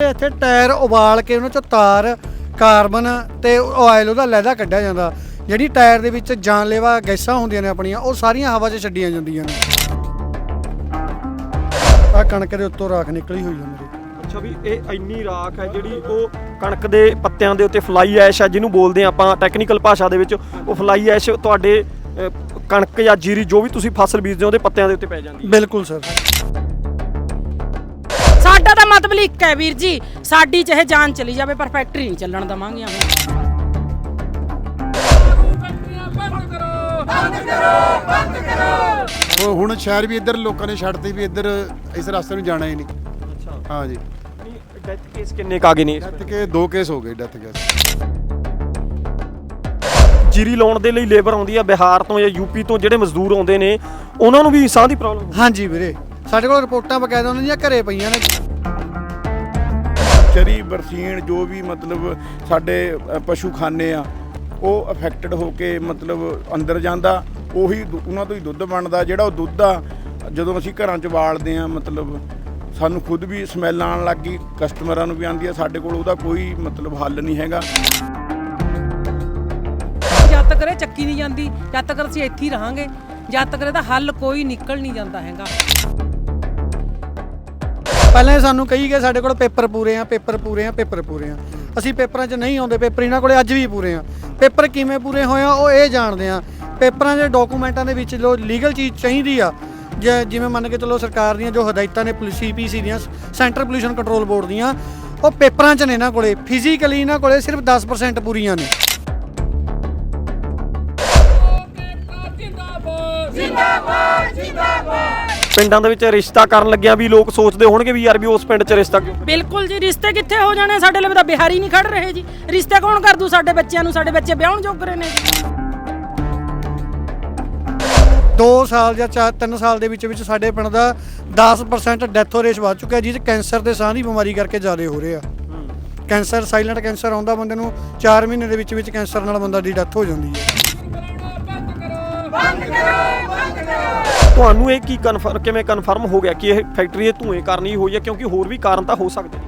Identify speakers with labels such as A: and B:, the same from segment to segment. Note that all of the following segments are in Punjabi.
A: ਇੱਥੇ ਟਾਇਰ ਉਬਾਲ ਕੇ ਉਹਨਾਂ ਚੋਂ ਤਾਰ ਕਾਰਬਨ ਤੇ ਆਇਲ ਉਹਦਾ ਲੈਦਾ ਕੱਢਿਆ ਜਾਂਦਾ। ਜਿਹੜੀ ਟਾਇਰ ਦੇ ਵਿੱਚ ਜਾਨਲੇਵਾ ਗੈਸਾਂ ਹੁੰਦੀਆਂ ਨੇ ਆਪਣੀਆਂ ਉਹ ਸਾਰੀਆਂ ਹਵਾ 'ਚ ਛੱਡੀਆਂ ਜਾਂਦੀਆਂ ਨੇ। ਆ ਕਣਕ ਦੇ ਉੱਤੋਂ ਰਾਖ ਨਿਕਲੀ ਹੋਈ ਹੈ। ਮੇਰੇ
B: ਅੱਛਾ ਵੀ ਇਹ ਇੰਨੀ ਰਾਖ ਹੈ ਜਿਹੜੀ ਉਹ ਕਣਕ ਦੇ ਪੱਤਿਆਂ ਦੇ ਉੱਤੇ ਫਲਾਈ ਐਸ਼ ਹੈ ਜਿਹਨੂੰ ਬੋਲਦੇ ਆ ਆਪਾਂ ਟੈਕਨੀਕਲ ਭਾਸ਼ਾ ਦੇ ਵਿੱਚ। ਉਹ ਫਲਾਈ ਐਸ਼ ਤੁਹਾਡੇ ਅਹ, ਕਣਕ ਜਾਂ ਜੀਰੀ ਜੋ ਵੀ ਤੁਸੀਂ ਫਸਲ ਬੀਜਦੇ ਹੋ ਉਹਦੇ ਪੱਤਿਆਂ ਦੇ ਉੱਤੇ ਪੈ ਜਾਂਦੀ ਹੈ।
A: ਬਿਲਕੁਲ ਸਰ।
C: ਸਾਡਾ ਤਾਂ ਮਤਲਬ ਇੱਕ ਹੈ ਵੀਰ ਜੀ ਸਾਡੀ ਚਾਹੇ ਜਾਨ ਚਲੀ ਜਾਵੇ ਪਰ ਫੈਕਟਰੀ ਨਹੀਂ ਚੱਲਣ ਦਵਾਂਗੇ ਅਸੀਂ
D: ਉਹ ਹੁਣ ਸ਼ਹਿਰ ਵੀ ਇੱਧਰ ਲੋਕਾਂ ਨੇ ਛੱਡਤੇ ਵੀ ਇੱਧਰ ਇਸ ਰਸਤੇ ਨੂੰ ਜਾਣਾ ਹੀ ਨਹੀਂ।
B: ਅੱਛਾ।
D: ਹਾਂ ਜੀ।
B: ਡੈਥ ਕੇਸ ਕਿੰਨੇ ਕਾਗੇ ਨੇ
D: ਡੈਥ ਕੇ ਦੋ ਕੇਸ ਹੋ ਗਏ ਡੈਥ ਕੇਸ
B: ਜੀਰੀ ਲਾਉਣ ਦੇ ਲਈ ਲੇਬਰ ਆਉਂਦੀ ਆ ਬਿਹਾਰ ਤੋਂ ਜਾਂ ਯੂਪੀ ਤੋਂ ਜਿਹੜੇ ਮਜ਼ਦੂਰ ਆਉਂਦੇ ਨੇ ਉਹਨਾਂ ਨੂੰ ਵੀ ਸਾਹ ਦੀ ਪ੍ਰੋਬਲਮ
A: ਹਾਂਜੀ ਵੀਰੇ ਸਾਡੇ ਕੋਲ ਰਿਪੋਰਟਾਂ ਬਕਾਇਦਾ ਉਹਨਾਂ ਦੀਆਂ ਘਰੇ ਪਈਆਂ ਨੇ।
E: ਚਰੀ ਬਰਸੀਨ ਜੋ ਵੀ ਮਤਲਬ ਸਾਡੇ ਪਸ਼ੂ ਖਾਨੇ ਆ, ਉਹ ਅਫੈਕਟਡ ਹੋ ਕੇ ਮਤਲਬ ਅੰਦਰ ਜਾਂਦਾ, ਉਹੀ ਉਹਨਾਂ ਤੋਂ ਹੀ ਦੁੱਧ ਬਣਦਾ, ਜਿਹੜਾ ਉਹ ਦੁੱਧ ਆ, ਜਦੋਂ ਅਸੀਂ ਘਰਾਂ 'ਚ ਵਾਲਦੇ ਆ, ਮਤਲਬ ਸਾਨੂੰ ਖੁਦ ਵੀ ਸਮੈਲ ਆਉਣ ਲੱਗ ਗਈ ਕਸਟਮਰਾਂ ਨੂੰ ਵੀ ਆਉਂਦੀ ਆ, ਸਾਡੇ ਕੋਲ ਉਹਦਾ ਕੋਈ ਮਤਲਬ ਹੱਲ ਨਹੀਂ ਹੈਗਾ।
F: ਜਦ ਤੱਕ ਇਹ ਚੱਕੀ ਨਹੀਂ ਜਾਂਦੀ, ਜਦ ਤੱਕ ਅਸੀਂ ਇੱਥੇ ਹੀ ਰਹਾਂਗੇ, ਜਦ ਤੱਕ ਇਹਦਾ ਹੱਲ ਕੋਈ ਨਿਕਲ ਨਹੀਂ ਜਾਂਦਾ ਹੈਗਾ।
A: ਪਹਿਲਾਂ ਇਹ ਸਾਨੂੰ ਕਹੀ ਗਏ ਸਾਡੇ ਕੋਲ ਪੇਪਰ ਪੂਰੇ ਆ, ਪੇਪਰ ਪੂਰੇ ਆ, ਪੇਪਰ ਪੂਰੇ ਆ। ਅਸੀਂ ਪੇਪਰਾਂ 'ਚ ਨਹੀਂ ਆਉਂਦੇ, ਪੇਪਰ ਇਹਨਾਂ ਕੋਲੇ ਅੱਜ ਵੀ ਪੂਰੇ ਆ। ਪੇਪਰ ਕਿਵੇਂ ਪੂਰੇ ਹੋਏ ਆ, ਉਹ ਇਹ ਜਾਣਦੇ ਆ। ਪੇਪਰਾਂ ਦੇ ਡਾਕੂਮੈਂਟਾਂ ਦੇ ਵਿੱਚ ਜੋ ਲੀਗਲ ਚੀਜ਼ ਚਾਹੀਦੀ ਆ। ਜਿ- ਜਿਵੇਂ ਮੰਨ ਕੇ ਚੱਲੋ ਸਰਕਾਰ ਦੀਆਂ ਜੋ ਹਦਾਇਤਾਂ ਨੇ ਸੀਪੀਸੀ ਦੀਆਂ, ਸੈਂਟਰ ਪੋਲੂਸ਼ਨ ਕੰਟਰੋਲ ਬੋਰਡ ਦੀਆਂ, ਉਹ ਪੇਪਰਾਂ 'ਚ ਨੇ ਇਹਨਾਂ ਕੋਲੇ। ਫਿਜ਼ੀਕਲੀ ਇਹਨਾਂ ਕੋਲੇ ਸਿਰਫ 10% ਪੂਰੀਆਂ ਨੇ।
B: ਪਿੰਡਾਂ ਦੇ ਵਿੱਚ ਰਿਸ਼ਤਾ ਕਰਨ ਲੱਗਿਆ ਵੀ ਲੋਕ ਸੋਚਦੇ ਹੋਣਗੇ ਵੀ ਯਾਰ ਵੀ ਉਸ ਪਿੰਡ 'ਚ ਰਿਸ਼ਤਾ ਕਿਉਂ?
C: ਬਿਲਕੁਲ ਜੀ ਰਿਸ਼ਤੇ ਕਿੱਥੇ ਹੋ ਜਾਣੇ? ਸਾਡੇ ਲਈ ਤਾਂ ਬਿਹਾਰੀ ਨਹੀਂ ਖੜ ਰਹੇ ਜੀ। ਰਿਸ਼ਤੇ ਕੌਣ ਕਰ ਦੂ? ਸਾਡੇ ਬੱਚਿਆਂ ਨੂੰ ਸਾਡੇ ਬੱਚੇ ਵਿਆਹਣ ਜੋਗਰੇ ਨੇ ਜੀ।
A: 2 ਸਾਲ ਜਾਂ 4 3 ਸਾਲ ਦੇ ਵਿੱਚ ਵਿੱਚ ਸਾਡੇ ਪਿੰਡ ਦਾ 10% ਡੈਥ ਰੇਟ ਵੱਧ ਚੁੱਕਿਆ ਜਿਸ 'ਚ ਕੈਂਸਰ ਤੇ ਸਾਹ ਦੀ ਬਿਮਾਰੀ ਕਰਕੇ ਜ਼ਿਆਦਾ ਹੋ ਰਹੇ ਆ। ਕੈਂਸਰ ਸਾਇਲੈਂਟ ਕੈਂਸਰ ਆਉਂਦਾ ਬੰਦੇ ਨੂੰ 4 ਮਹੀਨੇ ਦੇ ਵਿੱਚ ਵਿੱਚ ਕੈਂਸਰ ਨਾਲ ਬੰਦਾ ਦੀ ਡੈਥ ਹੋ ਜਾਂਦੀ ਹੈ।
B: ਤੁਹਾਨੂੰ ਇਹ ਕੀ ਕਨਫਰਮ ਕਿਵੇਂ ਕਨਫਰਮ ਹੋ ਗਿਆ ਕਿ ਇਹ ਫੈਕਟਰੀ ਇਹ ਧੂਏ ਕਰਨੀ ਹੋਈ ਹੈ, ਕਿਉਂਕਿ ਹੋਰ ਵੀ ਕਾਰਨ ਤਾਂ ਹੋ ਸਕਦੇ ਨੇ।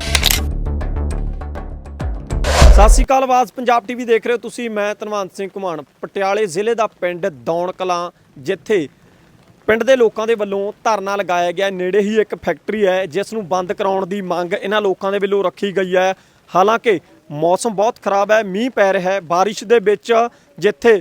B: ਸਤਿ ਸ਼੍ਰੀ ਅਕਾਲ, ਆਵਾਜ਼ ਪੰਜਾਬ ਟੀਵੀ ਦੇਖ ਰਹੇ ਹੋ ਤੁਸੀਂ, ਮੈਂ ਧਨਵੰਤ ਸਿੰਘ ਘੁਮਾਣ। ਪਟਿਆਲੇ ਜ਼ਿਲ੍ਹੇ ਦਾ ਪਿੰਡ ਦੌਣ ਕਲਾਂ ਜਿੱਥੇ ਪਿੰਡ ਦੇ ਲੋਕਾਂ ਦੇ ਵੱਲੋਂ ਧਰਨਾ ਲਗਾਇਆ ਗਿਆ। ਨੇੜੇ ਹੀ ਇੱਕ ਫੈਕਟਰੀ ਹੈ, ਜਿਸ ਨੂੰ ਬੰਦ ਕਰਾਉਣ ਦੀ ਮੰਗ ਇਹਨਾਂ ਲੋਕਾਂ ਦੇ ਵੱਲੋਂ ਰੱਖੀ ਗਈ ਹੈ। ਹਾਲਾਂਕਿ, ਮੌਸਮ ਬਹੁਤ ਖਰਾਬ ਹੈ, ਮੀਂਹ ਪੈ ਰਿਹਾ ਹੈ, ਬਾਰਿਸ਼ ਦੇ ਵਿੱਚ ਜਿੱਥੇ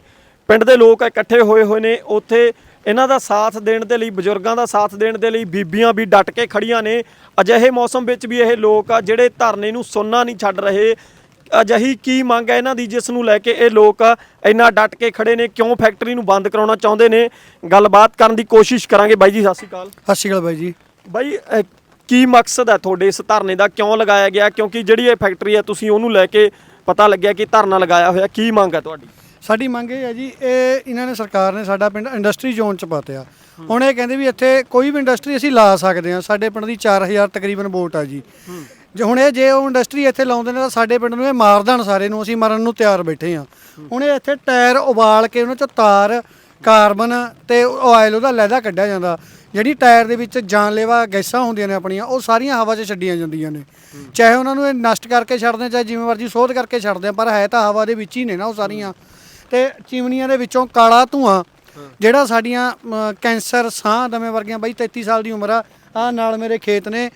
B: ਪਿੰਡ ਦੇ ਲੋਕ ਇਕੱਠੇ ਹੋਏ ਹੋਏ ਨੇ, ਉੱਥੇ ਇਹਨਾਂ ਦਾ ਸਾਥ ਦੇਣ ਦੇ ਲਈ ਬਜ਼ੁਰਗਾਂ ਦਾ ਸਾਥ ਦੇਣ ਦੇ ਲਈ ਬੀਬੀਆਂ ਵੀ ਡਟ ਕੇ ਖੜੀਆਂ ਨੇ। ਅਜਿਹੇ ਮੌਸਮ ਵਿੱਚ ਵੀ ਇਹ ਲੋਕ ਆ ਜਿਹੜੇ ਧਰਨੇ ਨੂੰ ਸੁਣਨਾ ਨਹੀਂ ਛੱਡ ਰਹੇ। ਅਜਿਹੀ ਕੀ ਮੰਗ ਹੈ ਇਹਨਾਂ ਦੀ ਜਿਸ ਨੂੰ ਲੈ ਕੇ ਇਹ ਲੋਕ ਇੰਨਾ ਡਟ ਕੇ ਖੜੇ ਨੇ? ਕਿਉਂ ਫੈਕਟਰੀ ਨੂੰ ਬੰਦ ਕਰਾਉਣਾ ਚਾਹੁੰਦੇ ਨੇ? ਗੱਲਬਾਤ ਕਰਨ ਦੀ ਕੋਸ਼ਿਸ਼ ਕਰਾਂਗੇ। ਬਾਈ ਜੀ ਸਤਿ ਸ਼੍ਰੀ ਅਕਾਲ।
A: ਸਤਿ ਸ਼੍ਰੀ ਅਕਾਲ ਬਾਈ ਜੀ।
B: ਬਾਈ ਅਹ, ਕੀ ਮਕਸਦ ਹੈ ਤੁਹਾਡੇ ਇਸ ਧਰਨੇ ਦਾ? ਕਿਉਂ ਲਗਾਇਆ ਗਿਆ? ਕਿਉਂਕਿ ਜਿਹੜੀ ਇਹ ਫੈਕਟਰੀ ਹੈ ਤੁਸੀਂ ਉਹਨੂੰ ਲੈ ਕੇ ਪਤਾ ਲੱਗਿਆ ਕਿ ਧਰਨਾ ਲਗਾਇਆ ਹੋਇਆ। ਕੀ ਮੰਗ ਹੈ ਤੁਹਾਡੀ?
A: ਸਾਡੀ ਮੰਗ ਇਹ ਹੈ ਜੀ ਇਹ ਇਹਨਾਂ ਨੇ ਸਰਕਾਰ ਨੇ ਸਾਡਾ ਪਿੰਡ ਇੰਡਸਟਰੀ ਜ਼ੋਨ ਚ ਪਾਤਿਆ। ਹੁਣ ਇਹ ਕਹਿੰਦੇ ਵੀ ਇੱਥੇ ਕੋਈ ਵੀ ਇੰਡਸਟਰੀ ਅਸੀਂ ਲਾ ਸਕਦੇ ਹਾਂ ਸਾਡੇ ਪਿੰਡ ਦੀ 4000 ਤਕਰੀਬਨ ਵੋਟ ਆ ਜੀ। ਜੇ ਹੁਣ ਇਹ ਜੇ ਉਹ ਇੰਡਸਟਰੀ ਇੱਥੇ ਲਾਉਂਦੇ ਨੇ ਤਾਂ ਸਾਡੇ ਪਿੰਡ ਨੂੰ ਇਹ ਮਾਰ ਦੇਣ ਸਾਰੇ ਨੂੰ ਅਸੀਂ ਮਰਨ ਨੂੰ ਤਿਆਰ ਬੈਠੇ ਹਾਂ। ਹੁਣ ਇਹ ਇੱਥੇ ਟਾਇਰ ਉਬਾਲ ਕੇ ਉਹਨਾਂ ਚੋਂ ਤਾਰ ਕਾਰਬਨ ਤੇ ਆਇਲ ਉਹਦਾ ਲੈਦਾ ਕੱਢਿਆ ਜਾਂਦਾ। ਜਿਹੜੀ ਟਾਇਰ ਦੇ ਵਿੱਚ ਜਾਨਲੇਵਾ ਗੈਸਾਂ ਹੁੰਦੀਆਂ ਨੇ ਆਪਣੀਆਂ ਉਹ ਸਾਰੀਆਂ ਹਵਾ 'ਚ ਛੱਡੀਆਂ ਜਾਂਦੀਆਂ ਨੇ। ਚਾਹੇ ਉਹਨਾਂ ਨੂੰ ਇਹ ਨਸ਼ਟ ਕਰਕੇ ਛੱਡਦੇ ਆ, ਚਾਹੇ ਜਿਵੇਂ ਮਰਜ਼ੀ ਸੋਧ ਕਰਕੇ ਛੱਡਦੇ ਆ, ਪਰ ਹੈ ਤਾਂ ਹਵਾ ਦੇ ਵਿੱਚ ਹੀ ਨੇ ਨਾ ਉਹ ਸਾਰੀਆਂ। ਤੇ ਚਿਮਨੀਆਂ ਦੇ ਵਿੱਚੋਂ ਕਾਲਾ ਧੂਆਂ ਜਿਹੜਾ ਸਾਡੀਆਂ ਅਮ, ਕੈਂਸਰ ਸਾਹ ਦਮੇ ਵਰਗੀਆਂ ਬਾਈ 33 ਸਾਲ ਦੀ ਉਮਰ ਆ ਆ ਨਾਲ ਮੇਰੇ ਖੇਤ ਨੇ